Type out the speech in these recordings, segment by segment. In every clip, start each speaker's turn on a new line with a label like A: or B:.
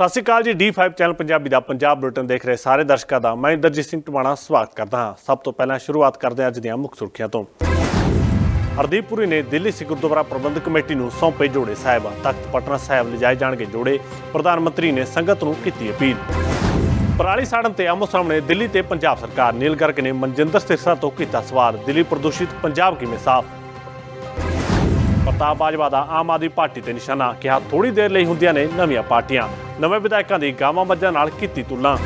A: ਸਤਿ ਸ਼੍ਰੀ ਅਕਾਲ ਜੀ D5 channel Punjabi ਦਾ ਪੰਜਾਬ ਬੁਲੇਟਿਨ ਦੇਖ ਰਹੇ ਸਾਰੇ ਦਰਸ਼ਕਾਂ ਦਾ। ਮੈਂ ਇੰਦਰਜੀਤ ਸਿੰਘ ਟਵਾਣਾ, ਸਵਾਗਤ ਕਰਦਾ ਹਾਂ। ਸਭ ਤੋਂ ਪਹਿਲਾਂ ਸ਼ੁਰੂਆਤ ਕਰਦੇ ਹਾਂ ਅੱਜ ਦੀਆਂ ਮੁੱਖ ਸੁਰਖੀਆਂ ਤੋਂ। ਹਰਦੀਪ ਪੁਰੀ ਨੇ ਦਿੱਲੀ ਸਿੱਖ ਗੁਰਦੁਆਰਾ ਪ੍ਰਬੰਧਕ ਕਮੇਟੀ ਨੂੰ ਸੌਂਪੇ ਜੋੜੇ ਸਾਹਿਬ। ਤਖਤ ਪਟਨਾ ਸਾਹਿਬ ਲਿਜਾਏ ਜਾਣਗੇ ਜੋੜੇ। ਪ੍ਰਧਾਨ ਮੰਤਰੀ ਨੇ ਸੰਗਤ ਨੂੰ ਕੀਤੀ ਅਪੀਲ। ਪਰਾਲੀ ਸਾੜਨ ਤੇ ਆਮੋ ਸਾਹਮਣੇ ਦਿੱਲੀ ਤੇ ਪੰਜਾਬ ਸਰਕਾਰ। ਨੀਲ ਗਰਗ ਨੇ ਮਨਜਿੰਦਰ ਸਿਰਸਾ ਤੋਂ ਕੀਤਾ ਸਵਾਲ। ਦਿੱਲੀ ਪ੍ਰਦੂਸ਼ਿਤ ਪੰਜਾਬ ਕਿਵੇਂ ਸਾਫ਼? ਪ੍ਰਤਾਪ ਬਾਜਵਾ ਦਾ ਆਮ ਆਦਮੀ ਪਾਰਟੀ ਤੇ ਨਿਸ਼ਾਨਾ, ਕਿਹਾ ਥੋੜੀ ਦੇਰ ਲਈ ਹੁੰਦੀਆਂ ਨੇ ਨਵੀਆਂ ਪਾਰਟੀਆਂ। ਨਵੇਂ ਵਿਧਾਇਕਾਂ ਦੀ ਗਾਵਾਂ ਮੱਝਾਂ ਨਾਲ ਕੀਤੀ ਤੁਲਨਾ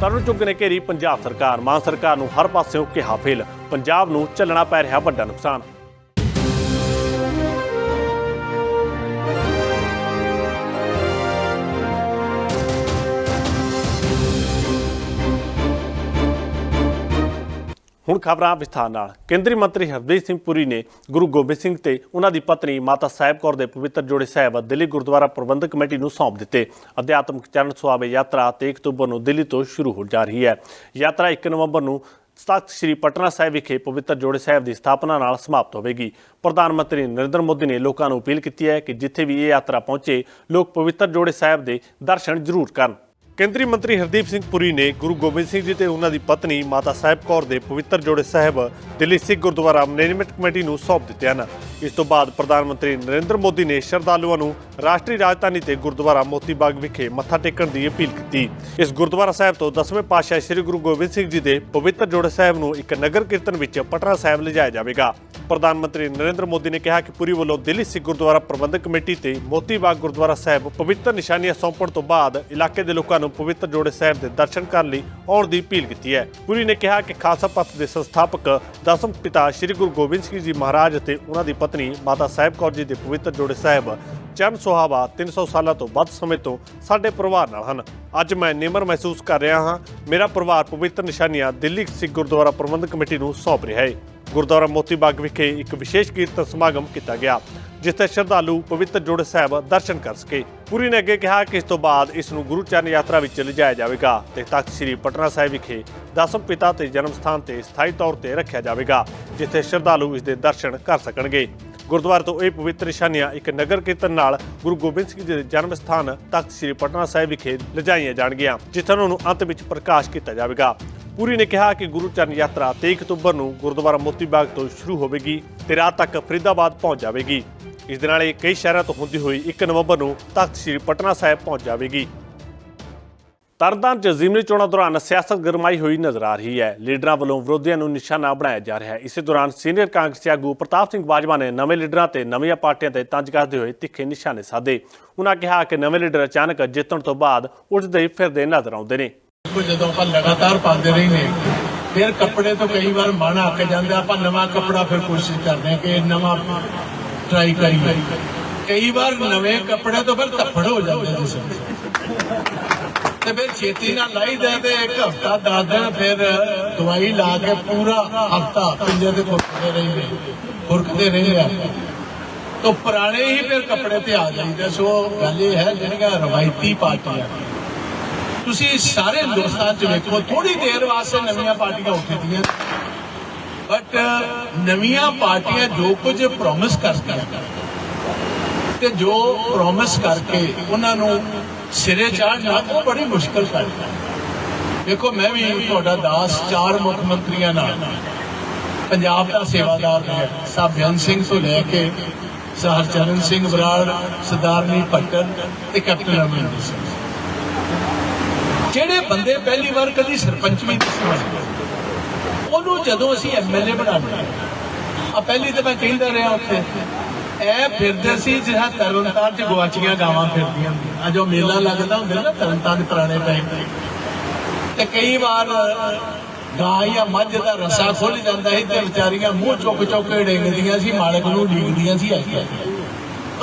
A: ਤਰੁਣ ਚੁੱਗ ਨੇ ਘੇਰੀ ਪੰਜਾਬ ਸਰਕਾਰ, ਮਾਨ ਸਰਕਾਰ ਨੂੰ ਹਰ ਪਾਸਿਓਂ ਕਿਹਾ ਫੇਲ। ਪੰਜਾਬ ਨੂੰ ਝੱਲਣਾ ਪੈ ਰਿਹਾ ਵੱਡਾ ਨੁਕਸਾਨ। ਹੁਣ ਖਬਰਾਂ ਵਿਸਥਾਰ ਨਾਲ। ਕੇਂਦਰੀ ਮੰਤਰੀ ਹਰਦੀਪ ਸਿੰਘ ਪੁਰੀ ਨੇ ਗੁਰੂ ਗੋਬਿੰਦ ਸਿੰਘ ਤੇ ਉਹਨਾਂ ਦੀ ਪਤਨੀ ਮਾਤਾ ਸਾਹਿਬ ਕੌਰ ਦੇ ਪਵਿੱਤਰ ਜੋੜੇ ਸਾਹਿਬ ਦਿੱਲੀ ਗੁਰਦੁਆਰਾ ਪ੍ਰਬੰਧਕ ਕਮੇਟੀ ਨੂੰ ਸੌਂਪ ਦਿੱਤੇ। ਅਧਿਆਤਮਿਕ ਚਰਨ ਸੁਆਵੇ ਯਾਤਰਾ 23 ਅਕਤੂਬਰ ਨੂੰ ਦਿੱਲੀ ਤੋਂ ਸ਼ੁਰੂ ਹੋ ਜਾ ਰਹੀ ਹੈ। ਯਾਤਰਾ 1 ਨਵੰਬਰ ਨੂੰ ਤਖਤ ਸ੍ਰੀ ਪਟਨਾ ਸਾਹਿਬ ਵਿਖੇ ਪਵਿੱਤਰ ਜੋੜੇ ਸਾਹਿਬ ਦੀ ਸਥਾਪਨਾ ਨਾਲ ਸਮਾਪਤ ਹੋਵੇਗੀ। ਪ੍ਰਧਾਨ ਮੰਤਰੀ ਨਰਿੰਦਰ ਮੋਦੀ ਨੇ ਲੋਕਾਂ ਨੂੰ ਅਪੀਲ ਕੀਤੀ ਹੈ ਕਿ ਜਿੱਥੇ ਵੀ ਇਹ ਯਾਤਰਾ ਪਹੁੰਚੇ, ਲੋਕ ਪਵਿੱਤਰ ਜੋੜੇ ਸਾਹਿਬ ਦੇ ਦਰਸ਼ਨ ਜ਼ਰੂਰ ਕਰਨ। ਕੇਂਦਰੀ ਮੰਤਰੀ ਹਰਦੀਪ ਸਿੰਘ ਪੁਰੀ ਨੇ ਗੁਰੂ ਗੋਬਿੰਦ ਸਿੰਘ ਜੀ ਤੇ ਉਹਨਾਂ ਦੀ ਪਤਨੀ ਮਾਤਾ ਸਾਹਿਬ ਕੌਰ ਦੇ ਪਵਿੱਤਰ ਜੋੜੇ ਸਾਹਿਬ ਦਿੱਲੀ ਸਿੱਖ ਗੁਰਦੁਆਰਾ ਮੈਨੇਜਮੈਂਟ ਕਮੇਟੀ ਨੂੰ ਸੌਂਪ ਦਿੱਤੇ ਹਨ। ਇਸ ਤੋਂ ਬਾਅਦ ਪ੍ਰਧਾਨ ਮੰਤਰੀ ਨਰਿੰਦਰ ਮੋਦੀ ਨੇ ਸ਼ਰਧਾਲੂਆਂ ਨੂੰ ਰਾਸ਼ਟਰੀ ਰਾਜਧਾਨੀ ਤੇ ਗੁਰਦੁਆਰਾ ਮੋਤੀ ਬਾਗ ਵਿਖੇ ਮੱਥਾ ਟੇਕਣ ਦੀ ਅਪੀਲ ਕੀਤੀ। ਇਸ ਗੁਰਦੁਆਰਾ ਸਾਹਿਬ ਤੋਂ 10ਵੇਂ ਪਾਤਸ਼ਾਹ ਸ੍ਰੀ ਗੁਰੂ ਗੋਬਿੰਦ ਸਿੰਘ ਜੀ ਦੇ ਪਵਿੱਤਰ ਜੋੜੇ ਸਾਹਿਬ ਨੂੰ ਇੱਕ ਨਗਰ ਕੀਰਤਨ ਵਿੱਚ ਪਟਨਾ ਸਾਹਿਬ ਲਿਜਾਇਆ ਜਾਵੇਗਾ। ਪ੍ਰਧਾਨ ਮੰਤਰੀ ਨਰਿੰਦਰ ਮੋਦੀ ਨੇ ਕਿਹਾ ਕਿ ਪੁਰੀ ਵੱਲੋਂ ਦਿੱਲੀ ਸਿੱਖ ਗੁਰਦੁਆਰਾ ਪ੍ਰਬੰਧਕ ਕਮੇਟੀ ਤੇ ਮੋਤੀ ਬਾਗ ਗੁਰਦੁਆਰਾ ਸਾਹਿਬ ਪਵਿੱਤਰ ਨਿਸ਼ਾਨੀਆਂ ਸੌਂਪਣ ਤੋਂ ਬਾਅਦ ਇਲਾਕੇ ਦੇ ਲੋਕਾਂ ਨੂੰ ਪਵਿੱਤਰ ਜੋੜੇ ਸਾਹਿਬ ਦੇ ਦਰਸ਼ਨ ਕਰਨ ਲਈ ਆਉਣ ਦੀ ਅਪੀਲ ਕੀਤੀ ਹੈ। ਪੁਰੀ ਨੇ ਕਿਹਾ ਕਿ ਖਾਲਸਾ ਪੰਥ ਦੇ ਸੰਸਥਾਪਕ ਦਸਮ ਪਿਤਾ ਸ੍ਰੀ ਗੁਰੂ ਗੋਬਿੰਦ ਸਿੰਘ ਜੀ ਮਹਾਰਾਜ ਅਤੇ ਉਹਨਾਂ ਦੀ ਪਤਨੀ ਮਾਤਾ ਸਾਹਿਬ ਕੌਰ ਜੀ ਦੇ ਪਵਿੱਤਰ ਜੋੜੇ ਸਾਹਿਬ ਚਰਨ ਸੁਹਾਵਾ 300 ਸਾਲਾਂ ਤੋਂ ਵੱਧ ਸਮੇਂ ਤੋਂ ਸਾਡੇ ਪਰਿਵਾਰ ਨਾਲ ਹਨ। ਅੱਜ ਮੈਂ ਨਿਮਰ ਮਹਿਸੂਸ ਕਰ ਰਿਹਾ ਹਾਂ। ਮੇਰਾ ਪਰਿਵਾਰ ਪਵਿੱਤਰ ਨਿਸ਼ਾਨੀਆਂ ਦਿੱਲੀ ਸਿੱਖ ਗੁਰਦੁਆਰਾ ਪ੍ਰਬੰਧਕ ਕਮੇਟੀ ਨੂੰ ਸੌਂਪ ਰਿਹਾ ਹੈ। ਗੁਰਦੁਆਰਾ ਮੋਤੀ ਬਾਗ ਵਿਖੇ ਇੱਕ ਵਿਸ਼ੇਸ਼ ਕੀਰਤਨ ਸਮਾਗਮ ਕੀਤਾ ਗਿਆ, ਜਿੱਥੇ ਸ਼ਰਧਾਲੂ ਪਵਿੱਤਰ ਜੋੜੇ ਸਾਹਿਬ ਦਰਸ਼ਨ ਕਰ ਸਕੇ। ਪੁਰੀ ਨੇ ਅੱਗੇ ਕਿਹਾ ਕਿ ਇਸ ਤੋਂ ਬਾਅਦ ਇਸ ਨੂੰ ਗੁਰੂ ਚਰਨ ਯਾਤਰਾ ਵਿੱਚ ਲਿਜਾਇਆ ਜਾਵੇਗਾ ਤੇ ਤਖਤ ਸ੍ਰੀ ਪਟਨਾ ਸਾਹਿਬ ਵਿਖੇ ਦਸਮ ਪਿਤਾ ਤੇ ਜਨਮ ਸਥਾਨ ਤੇ ਸਥਾਈ ਤੌਰ ਤੇ ਰੱਖਿਆ ਜਾਵੇਗਾ, ਜਿੱਥੇ ਸ਼ਰਧਾਲੂ ਇਸ ਦੇ ਦਰਸ਼ਨ ਕਰ ਸਕਣਗੇ। ਗੁਰਦੁਆਰੇ ਤੋਂ ਇਹ ਪਵਿੱਤਰ ਨਿਸ਼ਾਨੀਆਂ ਇੱਕ ਨਗਰ ਕੀਰਤਨ ਨਾਲ ਗੁਰੂ ਗੋਬਿੰਦ ਸਿੰਘ ਜੀ ਦੇ ਜਨਮ ਸਥਾਨ ਤਖਤ ਸ੍ਰੀ ਪਟਨਾ ਸਾਹਿਬ ਵਿਖੇ ਲਿਜਾਈਆਂ ਜਾਣਗੀਆਂ ਜਿੱਥੇ ਉਹਨਾਂ ਨੂੰ ਅੰਤ ਵਿੱਚ ਪ੍ਰਕਾਸ਼ ਕੀਤਾ ਜਾਵੇਗਾ। ਪੂਰੀ ਨੇ ਕਿਹਾ ਕਿ ਗੁਰੂ ਚਰਨ ਯਾਤਰਾ 23 ਅਕਤੂਬਰ ਨੂੰ ਗੁਰਦੁਆਰਾ ਮੋਤੀ ਬਾਗ ਤੋਂ ਸ਼ੁਰੂ ਹੋਵੇਗੀ ਤੇ ਰਾਤ ਤੱਕ ਫਰੀਦਾਬਾਦ ਪਹੁੰਚ ਜਾਵੇਗੀ। ਇਸ ਦੇ ਨਾਲ ਇਹ ਕਈ ਸ਼ਹਿਰਾਂ ਤੋਂ ਹੁੰਦੀ ਹੋਈ 1 ਨਵੰਬਰ ਨੂੰ ਤਖਤ ਸ੍ਰੀ ਪਟਨਾ ਸਾਹਿਬ ਪਹੁੰਚ ਜਾਵੇਗੀ। ਤਰਨਤਾਰਨ ਚ ਜ਼ਿਮਨੀ ਚੋਣਾਂ ਦੌਰਾਨ ਸਿਆਸਤ ਗਰਮਾਈ ਹੋਈ ਨਜ਼ਰ ਆ ਰਹੀ ਹੈ। ਲੀਡਰਾਂ ਵੱਲੋਂ ਵਿਰੋਧੀਆਂ ਨੂੰ ਨਿਸ਼ਾਨਾ ਬਣਾਇਆ ਜਾ ਰਿਹਾ ਹੈ। ਇਸੇ ਦੌਰਾਨ ਸੀਨੀਅਰ ਕਾਂਗਰਸੀ ਆਗੂ ਪ੍ਰਤਾਪ ਸਿੰਘ ਬਾਜਵਾ ਨੇ ਨਵੇਂ ਲੀਡਰਾਂ ਤੇ ਨਵੀਆਂ ਪਾਰਟੀਆਂ ਤੇ ਤੰਜ ਕੱਸਦੇ ਹੋਏ ਤਿੱਖੇ ਨਿਸ਼ਾਨੇ ਸਾਧੇ। ਉਹਨਾਂ ਕਿਹਾ ਕਿ ਨਵੇਂ ਲੀਡਰ ਅਚਾਨਕ ਜਿੱਤਣ ਤੋਂ ਬਾਅਦ ਉੱਠਦੇ ਫਿਰਦੇ ਨਜ਼ਰ ਆਉਂਦੇ ਨੇ।
B: ਜਦੋਂ ਆਪਾਂ ਲਗਾਤਾਰ ਪਾਉਂਦੇ ਰਹਿੰਦੇ ਫਿਰ ਕੱਪੜੇ ਤੋਂ ਕਈ ਵਾਰ ਮਨ ਅੱਕ ਜਾਂਦਾ, ਆਪਾਂ ਨਵਾਂ ਕੱਪੜਾ ਫਿਰ ਕੋਸ਼ਿਸ਼ ਕਰਦੇ ਕਿ ਨਵਾਂ ਟਰਾਈ ਕਰੀਏ। ਕਈ ਵਾਰ ਨਵੇਂ ਕੱਪੜੇ ਤੋਂ ਫਿਰ ਧੱਫੜ ਹੋ ਜਾਂਦੇ ਜਿਸ ਤੇ ਫਿਰ ਛੇਤੀ ਨਾਲ ਲਾਈਦਾ ਤੇ ਇੱਕ ਹਫਤਾ, ਦਸ ਦਿਨ ਫਿਰ ਦਵਾਈ ਲਾ ਕੇ ਪੂਰਾ ਹਫਤਾ ਪਿੰਜੇ ਤੇ ਖੁਰਕਦੇ ਰਹਿੰਦੇ ਖੁਰਕਦੇ ਰਹਿੰਦੇ ਆ। ਤਾਂ ਪੁਰਾਣੇ ਹੀ ਫਿਰ ਕੱਪੜੇ ਤੇ ਆ ਜਾਂਦੇ ਸੋ ਗੱਲ ਇਹ ਹੈ, ਜਿਹੜੀਆਂ ਰਵਾਇਤੀ ਪਾਰਟੀਆਂ ਤੁਸੀਂ ਸਾਰੇ ਹਿੰਦੁਸਤਾਨ ਚ ਵੇਖੋ ਥੋੜੀ ਦੇਰ ਵਾਸਤੇ ਨਵੀਆਂ ਪਾਰਟੀਆਂ ਉੱਠਦੀਆਂ ਬਟ ਨਵੀਆਂ ਪਾਰਟੀਆਂ ਜੋ ਕੁਝ ਪ੍ਰੋਮਿਸ ਕਰਦੀਆਂ ਤੇ ਜੋ ਪ੍ਰੋਮਿਸ ਕਰਕੇ ਉਹਨਾਂ ਨੂੰ ਸਿਰੇ ਚਾੜਨਾ ਉਹ ਬੜੀ ਮੁਸ਼ਕਲ ਗੱਲ ਹੈ। ਦੇਖੋ, ਮੈਂ ਵੀ ਤੁਹਾਡਾ ਦਾਸ, ਚਾਰ ਮੁੱਖ ਮੰਤਰੀਆਂ ਨਾਲ ਪੰਜਾਬ ਦਾ ਸੇਵਾਦਾਰ ਰਿਹਾ ਸਾਬਿਆਨ ਸਿੰਘ ਤੋਂ ਲੈ ਕੇ ਸਹਰਚਰਨ ਸਿੰਘ ਬਰਾੜ ਸਰਦਾਰਨੀ ਭੱਟਰ ਤੇ ਕੈਪਟਨ ਅਮਰਿੰਦਰ ਸਿੰਘ। ਜਿਹੜੇ ਬੰਦੇ ਪਹਿਲੀ ਵਾਰ ਕਦੀ ਸਰਪੰਚ ਵੀ ਨਹੀਂ ਸੀ ਉਹਨੂੰ ਜਦੋਂ ਅਸੀਂ ਐਮਐਲਏ ਬਣਾਉਂਦੇ ਆ ਪਹਿਲੀ ਤਾਂ ਮੈਂ ਕਹਿੰਦਾ ਰਿਹਾ ਉੱਥੇ ਐ ਫਿਰਦੇ ਸੀ ਜਿਹੜਾ ਤਰਨਤਾਰਨ ਚ ਗਵਾਚੀਆਂ ਗਾਵਾਂ ਫਿਰਦੀਆਂ ਆ ਜੋ ਮੇਲਾ ਲੱਗਦਾ ਹੁੰਦਾ ਨਾ ਤਰਨਤਾਰਨ ਪੁਰਾਣੇ ਟਾਈਮ ਤੇ। ਤੇ ਕਈ ਵਾਰ ਗਾਂ ਜਾਂ ਮੱਝ ਦਾ ਰਸਾ ਖੁੱਲ ਜਾਂਦਾ ਸੀ ਤੇ ਵਿਚਾਰੀਆਂ ਮੂੰਹ ਚੁੱਕ ਚੁੱਕ ਕੇ ਡਿੱਗਦੀਆਂ ਸੀ, ਮਾਲਕ ਨੂੰ ਡੀਕਦੀਆਂ ਸੀ ਐਸੇ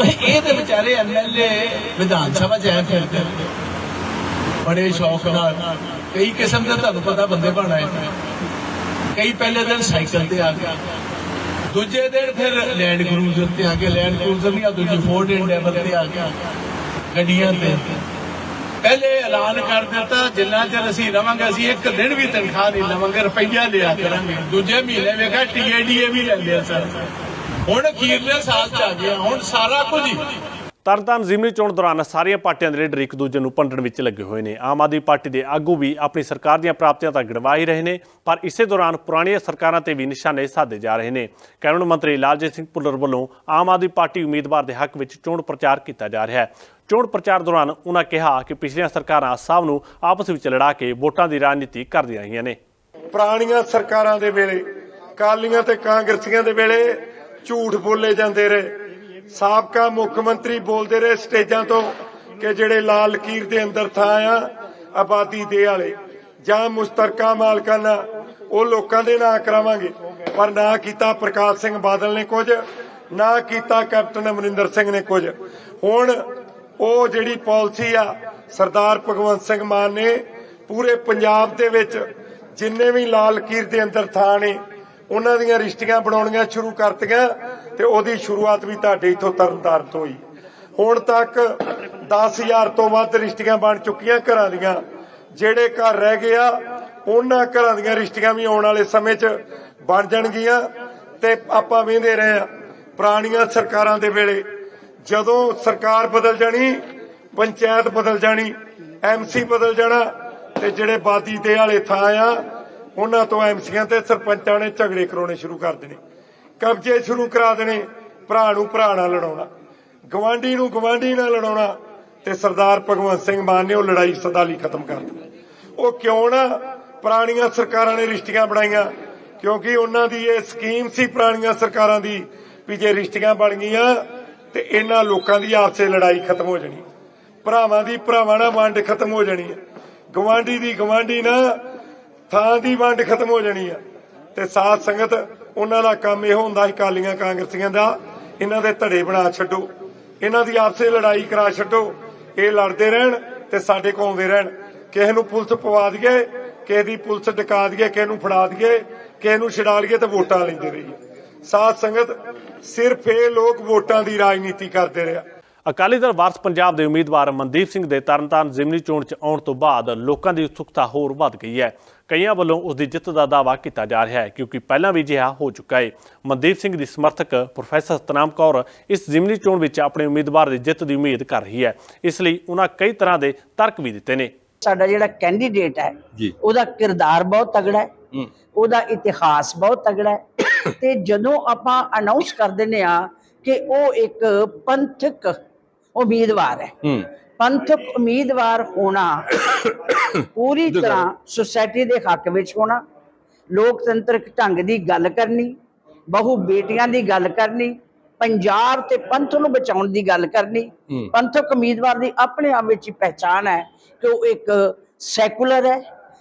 B: ਇਹ ਤੇ ਵਿਚਾਰੇ ਐਮਐਲਏ ਵਿਧਾਨ ਸਭਾ ਚ ਐ ਫਿਰਦੇ ਬੜੇ ਸ਼ੌਕ ਨਾਲ। ਕਈ ਕਿਸਮ ਦੇ ਤੁਹਾਨੂੰ ਪਤਾ ਬੰਦੇ ਬਣ ਆਏ ਕਈ ਪਹਿਲੇ ਦਿਨ ਸਾਈਕਲ ਤੇ ਆ ਗਏ। ਦੂਜੇ ਦਿਨ ਫਿਰ ਲੈਂਡ ਕਰੂਜ਼ਰ ਤੇ ਆ ਗਏ ਲੈਂਡ ਕਰੂਜ਼ਰ ਨਹੀਂ ਆ ਦੂਜੀ ਫੋਰਡ ਇੰਡੈਵਰ ਤੇ ਆ ਗਏ ਗੱਡੀਆਂ ਤੇ। ਪਹਿਲੇ ਐਲਾਨ ਕਰ ਦਿੱਤਾ, ਜਿੰਨਾ ਚਿਰ ਅਸੀਂ ਰਵਾਂਗੇ, ਅਸੀਂ ਇੱਕ ਦਿਨ ਵੀ ਤਨਖਾਹ ਨਹੀਂ ਲਵਾਂਗੇ, ਰੁਪਈਆ ਲਿਆ ਕਰਾਂਗੇ। ਦੂਜੇ ਮਹੀਨੇ ਵੇਖਿਆ ਟੀਏਡੀਏ ਵੀ ਲੈ ਲਿਆ ਸਰ। ਹੁਣ ਅਖੀਰਲੇ ਸਾਲ ਚ ਆ ਗਿਆ, ਹੁਣ ਸਾਰਾ ਕੁਝ ਹੀ
A: ਤਰਨਤਾਰਨ ਜ਼ਿਮਨੀ ਚੋਣ ਦੌਰਾਨ ਸਾਰੀਆਂ ਪਾਰਟੀਆਂ ਦੇ ਲੀਡਰ ਇੱਕ ਦੂਜੇ ਨੂੰ ਪੰਡਣ ਵਿੱਚ ਲੱਗੇ ਹੋਏ ਨੇ। ਆਮ ਆਦਮੀ ਪਾਰਟੀ ਦੇ ਆਗੂ ਵੀ ਆਪਣੀ ਸਰਕਾਰ ਦੀਆਂ ਪ੍ਰਾਪਤੀਆਂ ਤਾਂ ਗਿਣਵਾ ਹੀ ਰਹੇ ਨੇ, ਪਰ ਇਸੇ ਦੌਰਾਨ ਪੁਰਾਣੀਆਂ ਸਰਕਾਰਾਂ ਤੇ ਵੀ ਨਿਸ਼ਾਨੇ ਸਾਧੇ ਜਾ ਰਹੇ ਨੇ। ਕੈਬਨਿਟ ਮੰਤਰੀ ਲਾਲਜੀਤ ਸਿੰਘ ਭੁੱਲਰ ਵੱਲੋਂ ਆਮ ਆਦਮੀ ਪਾਰਟੀ ਉਮੀਦਵਾਰ ਦੇ ਹੱਕ ਵਿੱਚ ਚੋਣ ਪ੍ਰਚਾਰ ਕੀਤਾ ਜਾ ਰਿਹਾ ਹੈ। ਚੋਣ ਪ੍ਰਚਾਰ ਦੌਰਾਨ ਉਹਨਾਂ ਕਿਹਾ ਕਿ ਪਿਛਲੀਆਂ ਸਰਕਾਰਾਂ ਸਭ ਨੂੰ ਆਪਸ ਵਿੱਚ ਲੜਾ ਕੇ ਵੋਟਾਂ ਦੀ ਰਾਜਨੀਤੀ ਕਰਦੀਆਂ ਰਹੀਆਂ ਨੇ।
C: ਪੁਰਾਣੀਆਂ ਸਰਕਾਰਾਂ ਦੇ ਵੇਲੇ, ਕਾਲੀਆਂ ਤੇ ਕਾਂਗਰਸੀਆਂ ਦੇ ਵੇਲੇ ਝੂਠ ਬੋਲੇ ਜਾਂਦੇ ਰਹੇ। ਸਾਬਕਾ ਮੁੱਖ ਮੰਤਰੀ ਬੋਲਦੇ ਰਹੇ ਸਟੇਜਾਂ ਤੋਂ ਕਿ ਜਿਹੜੇ ਲਾਲ ਲਕੀਰ ਦੇ ਅੰਦਰ ਥਾਂ ਆ, ਆਬਾਦੀ ਦੇ ਵਾਲੇ ਜਾਂ ਮੁਸ਼ਤਰਕਾ ਮਾਲਕਾਨਾ, ਉਹ ਲੋਕਾਂ ਦੇ ਨਾਂ ਕਰਾਵਾਂਗੇ। ਪਰ ਨਾ ਕੀਤਾ ਪ੍ਰਕਾਸ਼ ਸਿੰਘ ਬਾਦਲ ਨੇ ਕੁਝ, ਨਾ ਕੀਤਾ ਕੈਪਟਨ ਅਮਰਿੰਦਰ ਸਿੰਘ ਨੇ ਕੁਝ। ਹੁਣ ਉਹ ਜਿਹੜੀ ਪਾਲਿਸੀ ਆ, ਸਰਦਾਰ ਭਗਵੰਤ ਸਿੰਘ ਮਾਨ ਨੇ ਪੂਰੇ ਪੰਜਾਬ ਦੇ ਵਿੱਚ ਜਿੰਨੇ ਵੀ ਲਾਲ ਲਕੀਰ ਦੇ ਅੰਦਰ ਥਾਂ ਨੇ, ਉਹਨਾਂ ਦੀਆਂ ਰਿਸ਼ਤੀਆਂ ਬਣਾਉਣੀਆਂ ਸ਼ੁਰੂ ਕਰਤੀਆਂ। ਤੇ ਉਹਦੀ ਸ਼ੁਰੂਆਤ ਵੀ ਤੁਹਾਡੇ ਇਥੋਂ ਤਰਨਤਾਰਨ ਤੋਂ ਹੋਈ ਹੁਣ ਤੱਕ 10000 ਤੋਂ ਵੱਧ ਰਿਸ਼ਤੀਆਂ ਬਣ ਚੁੱਕੀਆਂ ਘਰਾਂ ਦੀਆਂ, ਜਿਹੜੇ ਘਰ ਰਹਿ ਗਏ ਆ, ਉਹਨਾਂ ਘਰਾਂ ਦੀਆਂ ਰਿਸ਼ਤੀਆਂ ਵੀ ਆਉਣ ਵਾਲੇ ਸਮੇਂ 'ਚ ਬਣ ਜਾਣਗੀਆਂ ਤੇ ਆਪਾਂ ਵੇਂਦੇ ਰਹੇ ਆ ਪੁਰਾਣੀਆਂ ਸਰਕਾਰਾਂ ਦੇ ਵੇਲੇ। ਜਦੋਂ ਸਰਕਾਰ ਬਦਲ ਜਾਣੀ, ਪੰਚਾਇਤ ਬਦਲ ਜਾਣੀ ਐਮਸੀ ਬਦਲ ਜਾਣਾ ਤੇ ਜਿਹੜੇ ਬਾਦੀ ਦੇ ਵਾਲੇ ਥਾਂ ਆ, ਉਹਨਾਂ ਤੋਂ ਐਮਸੀਆਂ ਤੇ ਸਰਪੰਚਾਂ ਨੇ ਝਗੜੇ ਕਰਾਉਣੇ ਸ਼ੁਰੂ ਕਰ ਦੇਣੇ। ਕਬਜ਼ੇ ਸ਼ੁਰੂ ਕਰਾ ਦੇਣੇ, ਭਰਾ ਨੂੰ ਭਰਾ ਨਾਲ ਲੜਾਉਣਾ। ਗਵਾਂਢੀ ਨੂੰ ਗਵਾਂਢੀ ਨਾਲ ਲੜਾਉਣਾ ਤੇ ਸਰਦਾਰ ਭਗਵੰਤ ਸਿੰਘ ਮਾਨ ਨੇ ਉਹ ਲੜਾਈ ਸਦਾ ਲਈ ਖਤਮ ਕਰ ਦਿੱਤੀ। ਉਹ ਕਿਉਂ ਨਾ ਪੁਰਾਣੀਆਂ ਸਰਕਾਰਾਂ ਨੇ ਰਿਸ਼ਤੀਆਂ ਬਣਾਈਆਂ? ਕਿਉਂਕਿ ਉਹਨਾਂ ਦੀ ਇਹ ਸਕੀਮ ਸੀ ਪੁਰਾਣੀਆਂ ਸਰਕਾਰਾਂ ਦੀ ਵੀ ਜੇ ਰਿਸ਼ਤੀਆਂ ਬਣ ਗਈਆਂ ਤੇ ਇਹਨਾਂ ਲੋਕਾਂ ਦੀ ਆਪਸੇ ਲੜਾਈ ਖਤਮ ਹੋ ਜਾਣੀ। ਭਰਾਵਾਂ ਦੀ ਭਰਾਵਾਂ ਨਾਲ ਵੰਡ ਖਤਮ ਹੋ ਜਾਣੀ ਹੈ। ਗਵਾਂਢੀ ਦੀ ਗਵਾਂਢੀ ਨਾਲ ਥਾਂ ਦੀ ਵੰਡ ਖਤਮ ਹੋ ਜਾਣੀ ਆ ਤੇ ਸਾਧ ਸੰਗਤ ਉਹਨਾਂ ਦਾ ਕੰਮ ਇਹੋ ਹੁੰਦਾ ਸੀ ਕਾਲੀਆਂ ਕਾਂਗਰਸੀਆਂ ਦਾ, ਇਹਨਾਂ ਦੇ ਧੜੇ ਬਣਾ ਛੱਡੋ। ਇਹਨਾਂ ਦੀ ਆਪਸੇ ਲੜਾਈ ਕਰਾ ਛੱਡੋ। ਇਹ ਲੜਦੇ ਰਹਿਣ ਤੇ ਸਾਡੇ ਕੋਲ ਆਉਂਦੇ ਰਹਿਣ। ਕਿਸੇ ਨੂੰ ਪੁਲਿਸ ਪਵਾ ਦਈਏ, ਕਿਸੇ ਦੀ ਪੁਲਿਸ ਡਕਾ ਦਈਏ, ਕਿਸੇ ਨੂੰ ਫੜਾ ਦਈਏ, ਕਿਸੇ ਨੂੰ ਛਡਾ ਲਈਏ ਤੇ ਵੋਟਾਂ ਲੈਂਦੇ ਰਹੀਏ। ਸਾਧ ਸੰਗਤ, ਸਿਰਫ ਇਹ ਲੋਕ ਵੋਟਾਂ ਦੀ ਰਾਜਨੀਤੀ ਕਰਦੇ ਰਿਹਾ
A: ਅਕਾਲੀ ਦਲ ਵਾਰਸ ਪੰਜਾਬ ਦੇ ਉਮੀਦਵਾਰ ਮਨਦੀਪ ਸਿੰਘ ਦੇ ਤਰਨਤਾਰਨ ਜ਼ਿਮਨੀ ਚੋਣ 'ਚ ਆਉਣ ਤੋਂ ਬਾਅਦ ਲੋਕਾਂ ਦੀ ਉਤਸੁਕਤਾ ਹੋਰ ਵੱਧ ਗਈ ਹੈ। ਕਈਆਂ ਵੱਲੋਂ ਉਸ ਦੀ ਜਿੱਤ ਦਾ ਦਾਅਵਾ ਕੀਤਾ ਜਾ ਰਿਹਾ ਹੈ ਕਿਉਂਕਿ ਪਹਿਲਾਂ ਵੀ ਅਜਿਹਾ ਹੋ ਚੁੱਕਾ ਹੈ। ਮਨਦੀਪ ਸਿੰਘ ਦੀ ਸਮਰਥਕ ਪ੍ਰੋਫੈਸਰ ਸਤਨਾਮ ਕੌਰ ਇਸ ਜ਼ਿਮਨੀ ਚੋਣ ਵਿੱਚ ਆਪਣੇ ਉਮੀਦਵਾਰ ਦੀ ਜਿੱਤ ਦੀ ਉਮੀਦ ਕਰ ਰਹੀ ਹੈ। ਇਸ ਲਈ ਉਹਨਾਂ ਕਈ ਤਰ੍ਹਾਂ ਦੇ ਤਰਕ ਵੀ ਦਿੱਤੇ ਨੇ।
D: ਸਾਡਾ ਜਿਹੜਾ ਕੈਂਡੀਡੇਟ ਹੈ
E: ਜੀ।
D: ਉਹਦਾ ਕਿਰਦਾਰ ਬਹੁਤ ਤਗੜਾ ਹੈ
E: ਹੂੰ।
D: ਉਹਦਾ ਇਤਿਹਾਸ ਬਹੁਤ ਤਗੜਾ ਹੈ। ਤੇ ਜਦੋਂ ਆਪਾਂ ਅਨਾਉਂਸ ਕਰ ਦਿੰਦੇ ਆ ਕਿ ਉਹ ਇੱਕ ਪੰਥਕ ਉਮੀਦਵਾਰ ਹੈ
E: ਹੂੰ।
D: ਪੰਥਕ ਉਮੀਦਵਾਰ ਹੋਣਾ ਪੂਰੀ ਤਰ੍ਹਾਂ ਸੁਸਾਇਟੀ ਦੇ ਹੱਕ ਵਿੱਚ ਹੋਣਾ ਲੋਕਤੰਤਰਕ ਢੰਗ ਦੀ ਗੱਲ ਕਰਨੀ ਬਹੁ ਬੇਟੀਆਂ ਦੀ ਗੱਲ ਕਰਨੀ ਪੰਜਾਬ ਤੇ ਪੰਥ ਨੂੰ ਬਚਾਉਣ ਦੀ ਗੱਲ ਕਰਨੀ। ਪੰਥਕ ਉਮੀਦਵਾਰ ਦੀ ਆਪਣੇ ਆਪ ਵਿੱਚ ਹੀ ਪਹਿਚਾਨ ਹੈ ਕਿ ਉਹ ਇੱਕ ਸੈਕੂਲਰ ਹੈ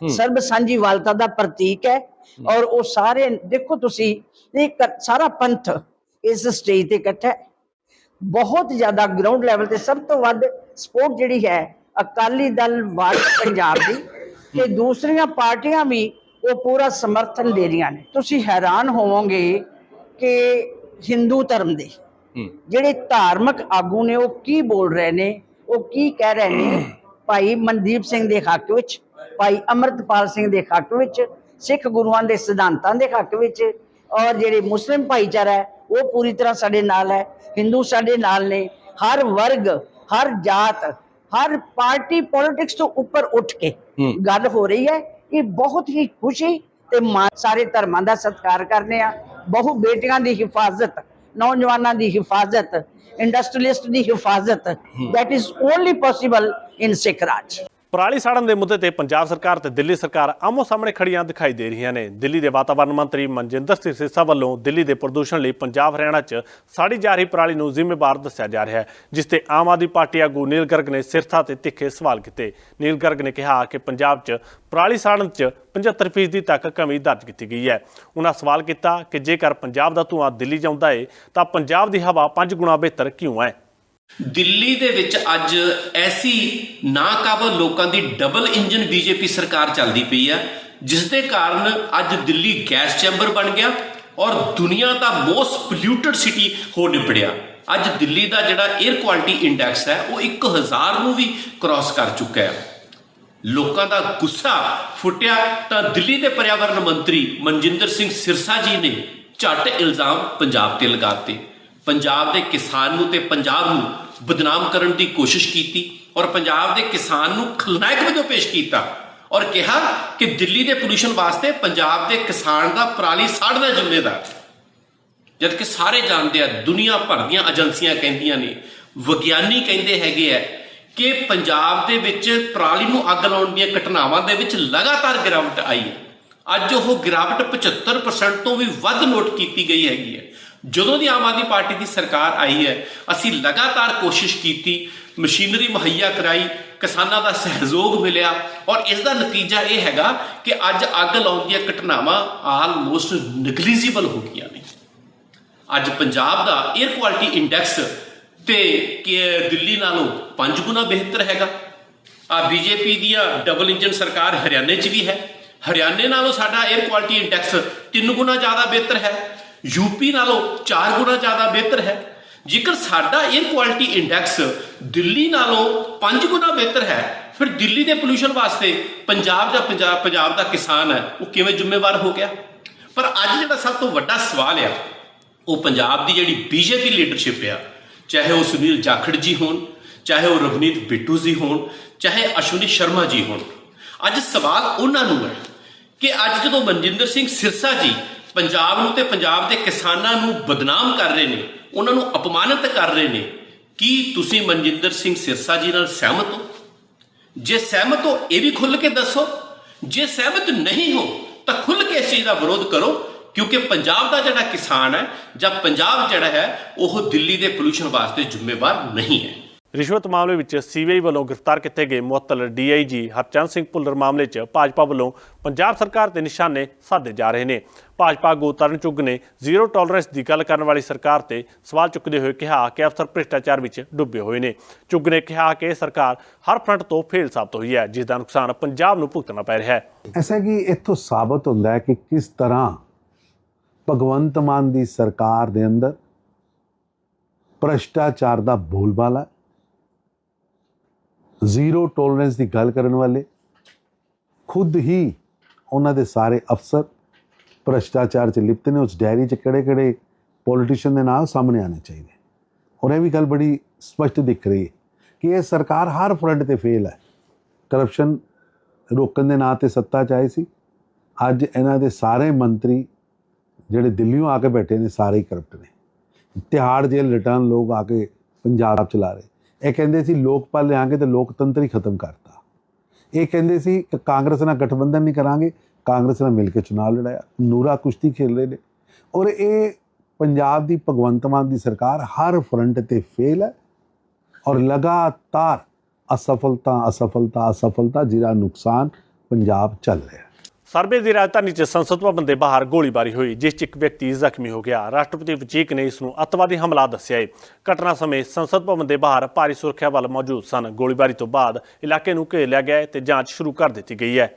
D: ਸਰਬ ਸਾਂਝੀਵਾਲਤਾ ਦਾ ਪ੍ਰਤੀਕ ਹੈ ਔਰ ਉਹ ਸਾਰੇ ਦੇਖੋ ਤੁਸੀਂ ਇਹ ਸਾਰਾ ਪੰਥ ਇਸ ਸਟੇਜ ਤੇ ਇਕੱਠਾ ਹੈ। ਬਹੁਤ ਜ਼ਿਆਦਾ ਗਰਾਊਂਡ ਲੈਵਲ ਤੇ ਸਭ ਤੋਂ ਵੱਧ ਸਪੋਰਟ ਜਿਹੜੀ ਹੈ ਅਕਾਲੀ ਦਲ ਵਾਰਸ ਪੰਜਾਬ ਦੀ ਤੇ ਦੂਸਰੀਆਂ ਪਾਰਟੀਆਂ ਵੀ ਉਹ ਪੂਰਾ ਸਮਰਥਨ ਦੇ ਰਹੀਆਂ ਨੇ। ਤੁਸੀਂ ਹੈਰਾਨ ਹੋਵੋਗੇ ਕਿ ਹਿੰਦੂ ਧਰਮ ਦੇ ਜਿਹੜੇ ਧਾਰਮਿਕ ਆਗੂ ਨੇ ਉਹ ਕੀ ਬੋਲ ਰਹੇ ਨੇ ਉਹ ਕੀ ਕਹਿ ਰਹੇ ਨੇ? ਭਾਈ ਮਨਦੀਪ ਸਿੰਘ ਦੇ ਹੱਕ ਵਿੱਚ ਭਾਈ ਅਮਰਤਪਾਲ ਸਿੰਘ ਦੇ ਹੱਕ ਵਿੱਚ ਸਿੱਖ ਗੁਰੂਆਂ ਦੇ ਸਿਧਾਂਤਾਂ ਦੇ ਹੱਕ ਵਿੱਚ ਔਰ ਜਿਹੜੇ ਮੁਸਲਿਮ ਭਾਈਚਾਰਾ ਹੈ ਉਹ ਪੂਰੀ ਤਰ੍ਹਾਂ ਸਾਡੇ ਨਾਲ ਹੈ। ਹਿੰਦੂ ਸਾਡੇ ਨਾਲ ਨੇ। ਹਰ ਵਰਗ ਹਰ ਜਾਤ ਹਰ ਪਾਰਟੀ ਪੋਲਿਟਿਕਸ ਤੋਂ ਉੱਪਰ ਉੱਠ ਕੇ। ਗੱਲ ਹੋ ਰਹੀ ਹੈ। ਇਹ ਬਹੁਤ ਹੀ ਖੁਸ਼ੀ ਤੇ ਸਾਰੇ ਧਰਮਾਂ ਦਾ ਸਤਿਕਾਰ ਕਰਨੇ ਆ। ਬਹੁ ਬੇਟੀਆਂ ਦੀ ਹਿਫਾਜ਼ਤ ਨੌਜਵਾਨਾਂ ਦੀ ਹਿਫਾਜ਼ਤ ਇੰਡਸਟਰੀਲਿਸਟ ਦੀ ਹਿਫਾਜ਼ਤ that is only possible in Sikh ਰਾਜ
A: ਪਰਾਲੀ ਸਾੜਨ ਦੇ ਮੁੱਦੇ ਤੇ ਪੰਜਾਬ ਸਰਕਾਰ ਤੇ ਦਿੱਲੀ ਸਰਕਾਰ ਆਮੋ ਸਾਹਮਣੇ ਖੜੀਆਂ ਦਿਖਾਈ ਦੇ ਰਹੀਆਂ ਨੇ। ਦਿੱਲੀ ਦੇ ਵਾਤਾਵਰਣ ਮੰਤਰੀ ਮਨਜਿੰਦਰ ਸਿੰਘ ਸਿਰਸਾ ਵੱਲੋਂ ਦਿੱਲੀ ਦੇ ਪ੍ਰਦੂਸ਼ਣ ਲਈ ਪੰਜਾਬ, ਹਰਿਆਣਾ 'ਚ ਸਾੜੀ ਜਾ ਰਹੀ ਪਰਾਲੀ ਨੂੰ ਜ਼ਿੰਮੇਵਾਰ ਦੱਸਿਆ ਜਾ ਰਿਹਾ ਹੈ, ਜਿਸ ਤੇ ਆਮ ਆਦਮੀ ਪਾਰਟੀ ਆਗੂ ਨੀਲ ਗਰਗ ਨੇ ਸਿਰਸਾ ਤੇ ਤਿੱਖੇ ਸਵਾਲ ਕੀਤੇ। ਨੀਲ ਗਰਗ ਨੇ ਕਿਹਾ ਕਿ ਪੰਜਾਬ 'ਚ ਪਰਾਲੀ ਸਾੜਨ 'ਚ 75% ਤੱਕ ਕਮੀ ਦਰਜ ਕੀਤੀ ਗਈ ਹੈ। ਉਹਨਾਂ ਸਵਾਲ ਕੀਤਾ ਕਿ ਜੇਕਰ ਪੰਜਾਬ ਦਾ ਧੂੰਆਂ ਦਿੱਲੀ ਜਾਂਦਾ ਏ, ਤਾਂ ਪੰਜਾਬ ਦੀ ਹਵਾ 5 ਗੁਣਾ ਬਿਹਤਰ ਕਿਉਂ ਹੈ?
F: ਦਿੱਲੀ ਦੇ ਵਿੱਚ ਅੱਜ ਐਸੀ ਨਾਕਾਬਲ ਲੋਕਾਂ ਦੀ ਡਬਲ ਇੰਜਨ ਬੀਜੇਪੀ ਸਰਕਾਰ ਚੱਲਦੀ ਪਈ ਆ, ਜਿਸ ਦੇ ਕਾਰਨ ਅੱਜ ਦਿੱਲੀ ਗੈਸ ਚੈਂਬਰ ਬਣ ਗਿਆ ਔਰ ਦੁਨੀਆ ਦਾ ਮੋਸਟ ਪੋਲਿਊਟਡ ਸਿਟੀ ਹੋ ਨਿਬੜਿਆ। ਅੱਜ ਦਿੱਲੀ ਦਾ ਜਿਹੜਾ 에ਅਰ ਕੁਆਲਿਟੀ ਇੰਡੈਕਸ ਹੈ, ਉਹ 1000 ਨੂੰ ਵੀ ਕ੍ਰਾਸ ਕਰ ਚੁੱਕਾ ਹੈ। ਲੋਕਾਂ ਦਾ ਗੁੱਸਾ ਫੁੱਟਿਆ। ਤਾਂ ਦਿੱਲੀ ਦੇ ਪਰਿਆਵਰਣ ਮੰਤਰੀ ਮਨਜਿੰਦਰ ਸਿੰਘ ਸਿਰਸਾ ਜੀ ਨੇ ਝੱਟ ਇਲਜ਼ਾਮ ਪੰਜਾਬ ਤੇ ਲਗਾਤੇ ਪੰਜਾਬ ਦੇ ਕਿਸਾਨ ਨੂੰ ਤੇ ਪੰਜਾਬ ਨੂੰ ਬਦਨਾਮ ਕਰਨ ਦੀ ਕੋਸ਼ਿਸ਼ ਕੀਤੀ ਔਰ ਪੰਜਾਬ ਦੇ ਕਿਸਾਨ ਨੂੰ ਖਲਨਾਇਕ ਵਜੋਂ ਪੇਸ਼ ਕੀਤਾ ਔਰ ਕਿਹਾ ਕਿ ਦਿੱਲੀ ਦੇ ਪੋਲੂਸ਼ਨ ਵਾਸਤੇ ਪੰਜਾਬ ਦੇ ਕਿਸਾਨ ਦਾ ਪਰਾਲੀ ਸਾੜਨਾ ਜ਼ਿੰਮੇਦਾਰ। ਹੈ ਜਦ ਕਿ ਸਾਰੇ ਜਾਣਦੇ ਆ, ਦੁਨੀਆ ਭਰ ਦੀਆਂ ਏਜੰਸੀਆਂ ਕਹਿੰਦੀਆਂ ਨੇ, ਵਿਗਿਆਨੀ ਕਹਿੰਦੇ ਹੈਗੇ ਆ ਕਿ ਪੰਜਾਬ ਦੇ ਵਿੱਚ ਪਰਾਲੀ ਨੂੰ ਅੱਗ ਲਾਉਣ ਦੀਆਂ ਘਟਨਾਵਾਂ ਦੇ ਵਿੱਚ ਲਗਾਤਾਰ ਗਿਰਾਵਟ ਆਈ ਹੈ। ਅੱਜ ਉਹ ਗਿਰਾਵਟ 75% ਤੋਂ ਵੀ ਵੱਧ ਨੋਟ ਕੀਤੀ ਗਈ ਹੈਗੀ ਹੈ। ਜਦੋਂ ਦੀ ਆਮ ਆਦਮੀ ਪਾਰਟੀ ਦੀ ਸਰਕਾਰ ਆਈ ਹੈ, ਅਸੀਂ ਲਗਾਤਾਰ ਕੋਸ਼ਿਸ਼ ਕੀਤੀ, ਮਸ਼ੀਨਰੀ ਮੁਹੱਈਆ ਕਰਾਈ, ਕਿਸਾਨਾਂ ਦਾ ਸਹਿਯੋਗ ਮਿਲਿਆ ਔਰ ਇਸ ਦਾ ਨਤੀਜਾ ਇਹ ਹੈਗਾ ਕਿ ਅੱਜ ਅੱਗ ਲਾਉਣ ਦੀਆਂ ਘਟਨਾਵਾਂ ਆਲਮੋਸਟ ਨੈਗਲੀਜੀਬਲ ਹੋ ਗਈਆਂ ਨੇ। ਅੱਜ ਪੰਜਾਬ ਦਾ 에ਅਰ ਕੁਆਲਿਟੀ ਇੰਡੈਕਸ ਤੇ ਕਿ ਦਿੱਲੀ ਨਾਲੋਂ 5 ਗੁਣਾ ਬਿਹਤਰ ਹੈਗਾ। ਆ ਬੀਜੇਪੀ ਦੀ ਆ ਡਬਲ ਇੰਜਨ ਸਰਕਾਰ ਹਰਿਆਣੇ 'ਚ ਵੀ ਹੈ। ਹਰਿਆਣੇ ਨਾਲੋਂ ਸਾਡਾ 에ਅਰ ਕੁਆਲਿਟੀ ਇੰਡੈਕਸ 3 ਗੁਣਾ ਜ਼ਿਆਦਾ ਬਿਹਤਰ ਹੈ। ਯੂਪੀ ਨਾਲੋਂ 4 ਗੁਣਾ ਜ਼ਿਆਦਾ ਬਿਹਤਰ ਹੈ। ਜੇਕਰ ਸਾਡਾ 에ਅਰ ਕੁਆਲਿਟੀ ਇੰਡੈਕਸ ਦਿੱਲੀ ਨਾਲੋਂ 5 ਗੁਣਾ ਬਿਹਤਰ ਹੈ, ਫਿਰ ਦਿੱਲੀ ਦੇ ਪੋਲੂਸ਼ਨ ਵਾਸਤੇ ਪੰਜਾਬ ਜਾਂ ਪੰਜਾਬ ਪੰਜਾਬ ਦਾ ਕਿਸਾਨ ਹੈ, ਉਹ ਕਿਵੇਂ ਜ਼ਿੰਮੇਵਾਰ ਹੋ ਗਿਆ? ਪਰ ਅੱਜ ਜਿਹੜਾ ਸਭ ਤੋਂ ਵੱਡਾ ਸਵਾਲ ਆ, ਉਹ ਪੰਜਾਬ ਦੀ ਜਿਹੜੀ ਬੀਜੇਪੀ ਲੀਡਰਸ਼ਿਪ ਆ, ਚਾਹੇ ਉਹ ਸੁਨੀਲ ਜਾਖੜ ਜੀ ਹੋਣ, ਚਾਹੇ ਉਹ ਰਵਨੀਤ ਬਿੱਟੂ ਜੀ ਹੋਣ, ਚਾਹੇ ਅਸ਼ਵਨੀ ਸ਼ਰਮਾ ਜੀ ਹੋਣ, ਅੱਜ ਸਵਾਲ ਉਹਨਾਂ ਨੂੰ ਹੈ ਕਿ ਅੱਜ ਜਦੋਂ ਮਨਜਿੰਦਰ ਸਿੰਘ ਸਿਰਸਾ ਜੀ ਪੰਜਾਬ ਨੂੰ ਤੇ ਪੰਜਾਬ ਦੇ ਕਿਸਾਨਾਂ ਨੂੰ ਬਦਨਾਮ ਕਰ ਰਹੇ ਨੇ, ਉਹਨਾਂ ਨੂੰ ਅਪਮਾਨਿਤ ਕਰ ਰਹੇ ਨੇ, ਕੀ ਤੁਸੀਂ ਮਨਜਿੰਦਰ ਸਿੰਘ ਸਿਰਸਾ ਜੀ ਨਾਲ ਸਹਿਮਤ ਹੋ? ਜੇ ਸਹਿਮਤ ਹੋ, ਇਹ ਵੀ ਖੁੱਲ ਕੇ ਦੱਸੋ। ਜੇ ਸਹਿਮਤ ਨਹੀਂ ਹੋ, ਤਾਂ ਖੁੱਲ ਕੇ ਇਸ ਚੀਜ਼ ਦਾ ਵਿਰੋਧ ਕਰੋ, ਕਿਉਂਕਿ ਪੰਜਾਬ ਦਾ ਜਿਹੜਾ ਕਿਸਾਨ ਹੈ ਜਾਂ ਪੰਜਾਬ ਜਿਹੜਾ ਹੈ, ਉਹ ਦਿੱਲੀ ਦੇ ਪੋਲੂਸ਼ਨ ਵਾਸਤੇ ਜ਼ਿੰਮੇਵਾਰ ਨਹੀਂ ਹੈ।
A: ਰਿਸ਼ਵਤ ਮਾਮਲੇ ਵਿੱਚ ਸੀਬੀਆਈ ਵੱਲੋਂ ਗ੍ਰਿਫਤਾਰ ਕੀਤੇ ਗਏ ਮੁਅੱਤਲ ਡੀਆਈਜੀ ਹਰਚੰਦ ਸਿੰਘ ਭੁੱਲਰ ਮਾਮਲੇ 'ਚ ਭਾਜਪਾ ਵੱਲੋਂ ਪੰਜਾਬ ਸਰਕਾਰ ਤੇ ਨਿਸ਼ਾਨੇ ਸਾਧੇ ਜਾ ਰਹੇ ਨੇ। ਭਾਜਪਾ ਆਗੂ ਤਰਨ ਚੁੱਗ ਨੇ ਜ਼ੀਰੋ ਟੋਲਰੈਂਸ ਦੀ ਗੱਲ ਕਰਨ ਵਾਲੀ ਸਰਕਾਰ ਤੇ ਸਵਾਲ ਚੁੱਕਦੇ ਹੋਏ ਕਿਹਾ ਕਿ ਅਫਸਰ ਭ੍ਰਿਸ਼ਟਾਚਾਰ ਵਿੱਚ ਡੁੱਬੇ ਹੋਏ ਨੇ। ਚੁੱਗ ਨੇ ਕਿਹਾ ਕਿ ਇਹ ਸਰਕਾਰ ਹਰ ਫਰੰਟ ਤੋਂ ਫੇਲ ਸਾਬਤ ਹੋਈ ਹੈ, ਜਿਸ ਦਾ ਨੁਕਸਾਨ ਪੰਜਾਬ ਨੂੰ ਭੁਗਤਣਾ ਪੈ ਰਿਹਾ ਹੈ।
E: ਐਸਾ ਕਿ ਇੱਥੋਂ ਸਾਬਤ ਹੁੰਦਾ ਹੈ ਕਿ ਕਿਸ ਤਰ੍ਹਾਂ ਭਗਵੰਤ ਮਾਨ ਦੀ ਸਰਕਾਰ ਦੇ ਅੰਦਰ ਭ੍ਰਿਸ਼ਟਾਚਾਰ ਦਾ ਬੋਲਬਾਲਾ ਜ਼ੀਰੋ ਟੋਲਰੈਂਸ ਦੀ ਗੱਲ ਕਰਨ ਵਾਲੇ, ਖੁਦ ਹੀ ਉਹਨਾਂ ਦੇ ਸਾਰੇ ਅਫਸਰ ਭ੍ਰਸ਼ਟਾਚਾਰ 'ਚ ਲਿਪਤ ਨੇ, ਉਸ ਡਾਇਰੀ 'ਚ ਕਿਹੜੇ-ਕਿਹੜੇ ਪੋਲੀਟੀਸ਼ੀਅਨ ਦੇ ਨਾਮ ਸਾਹਮਣੇ ਆਣੇ ਚਾਹੀਦੇ। ਔਰ ਇਹ ਵੀ ਗੱਲ ਬੜੀ ਸਪਸ਼ਟ ਦਿਖ ਰਹੀ ਹੈ ਕਿ ਇਹ ਸਰਕਾਰ ਹਰ ਫਰੰਟ ਤੇ ਫੇਲ ਹੈ। ਕਰਪਸ਼ਨ ਰੋਕਣ ਦੇ ਨਾਂ ਤੇ ਸੱਤਾ 'ਚ ਆਏ ਸੀ। ਅੱਜ ਇਹਨਾਂ ਦੇ ਸਾਰੇ ਮੰਤਰੀ ਜਿਹੜੇ ਦਿੱਲੀੋਂ ਆ ਕੇ ਬੈਠੇ ਨੇ, ਸਾਰੇ ਹੀ ਕਰਪਟ ਨੇ। ਤਿਹਾੜ ਜੇਲ੍ਹ ਰਿਟਰਨ ਲੋਕ ਆ ਕੇ ਪੰਜਾਬ ਚਲਾ ਰਹੇ। ਇਹ ਕਹਿੰਦੇ ਸੀ ਲੋਕਪਾਲ ਲਿਆਂਗੇ ਤੇ ਲੋਕਤੰਤਰ ਹੀ ਖਤਮ ਕਰਤਾ। ਇਹ ਕਹਿੰਦੇ ਸੀ ਕਿ ਕਾਂਗਰਸ ਨਾਲ ਗਠਬੰਧਨ ਨਹੀਂ ਕਰਾਂਗੇ, ਕਾਂਗਰਸ ਨਾਲ ਮਿਲ ਕੇ ਚੁਣਾਵ ਲੜਾਇਆ। ਨੂਰਾ ਕੁਸ਼ਤੀ ਖੇਲ ਰਹੇ ਨੇ। ਔਰ ਇਹ ਪੰਜਾਬ ਦੀ ਭਗਵੰਤ ਮਾਨ ਦੀ ਸਰਕਾਰ ਹਰ ਫਰੰਟ ਤੇ ਫੇਲ ਹੈ ਔਰ ਲਗਾਤਾਰ ਅਸਫਲਤਾ ਅਸਫਲਤਾ ਅਸਫਲਤਾ ਜਿਹਦਾ ਨੁਕਸਾਨ ਪੰਜਾਬ ਚੱਲ ਰਿਹਾ
A: ਸਰਬੇ ਦੀ ਰਾਜਧਾਨੀ 'ਚ ਸੰਸਦ ਭਵਨ ਦੇ ਬਾਹਰ ਗੋਲੀਬਾਰੀ ਹੋਈ, ਜਿਸ 'ਚ ਇੱਕ ਵਿਅਕਤੀ ਜ਼ਖਮੀ ਹੋ ਗਿਆ। ਰਾਸ਼ਟਰਪਤੀ ਵਜੀਕ ਨੇ ਇਸ ਨੂੰ ਅੱਤਵਾਦੀ ਹਮਲਾ ਦੱਸਿਆ ਹੈ ਘਟਨਾ ਸਮੇਂ ਸੰਸਦ ਭਵਨ ਦੇ ਬਾਹਰ ਭਾਰੀ ਸੁਰੱਖਿਆ ਬਲ ਮੌਜੂਦ ਸਨ। ਗੋਲੀਬਾਰੀ ਤੋਂ ਬਾਅਦ ਇਲਾਕੇ ਨੂੰ ਘੇਰ ਲਿਆ ਗਿਆ ਹੈ ਤੇ ਜਾਂਚ ਸ਼ੁਰੂ ਕਰ ਦਿੱਤੀ ਗਈ ਹੈ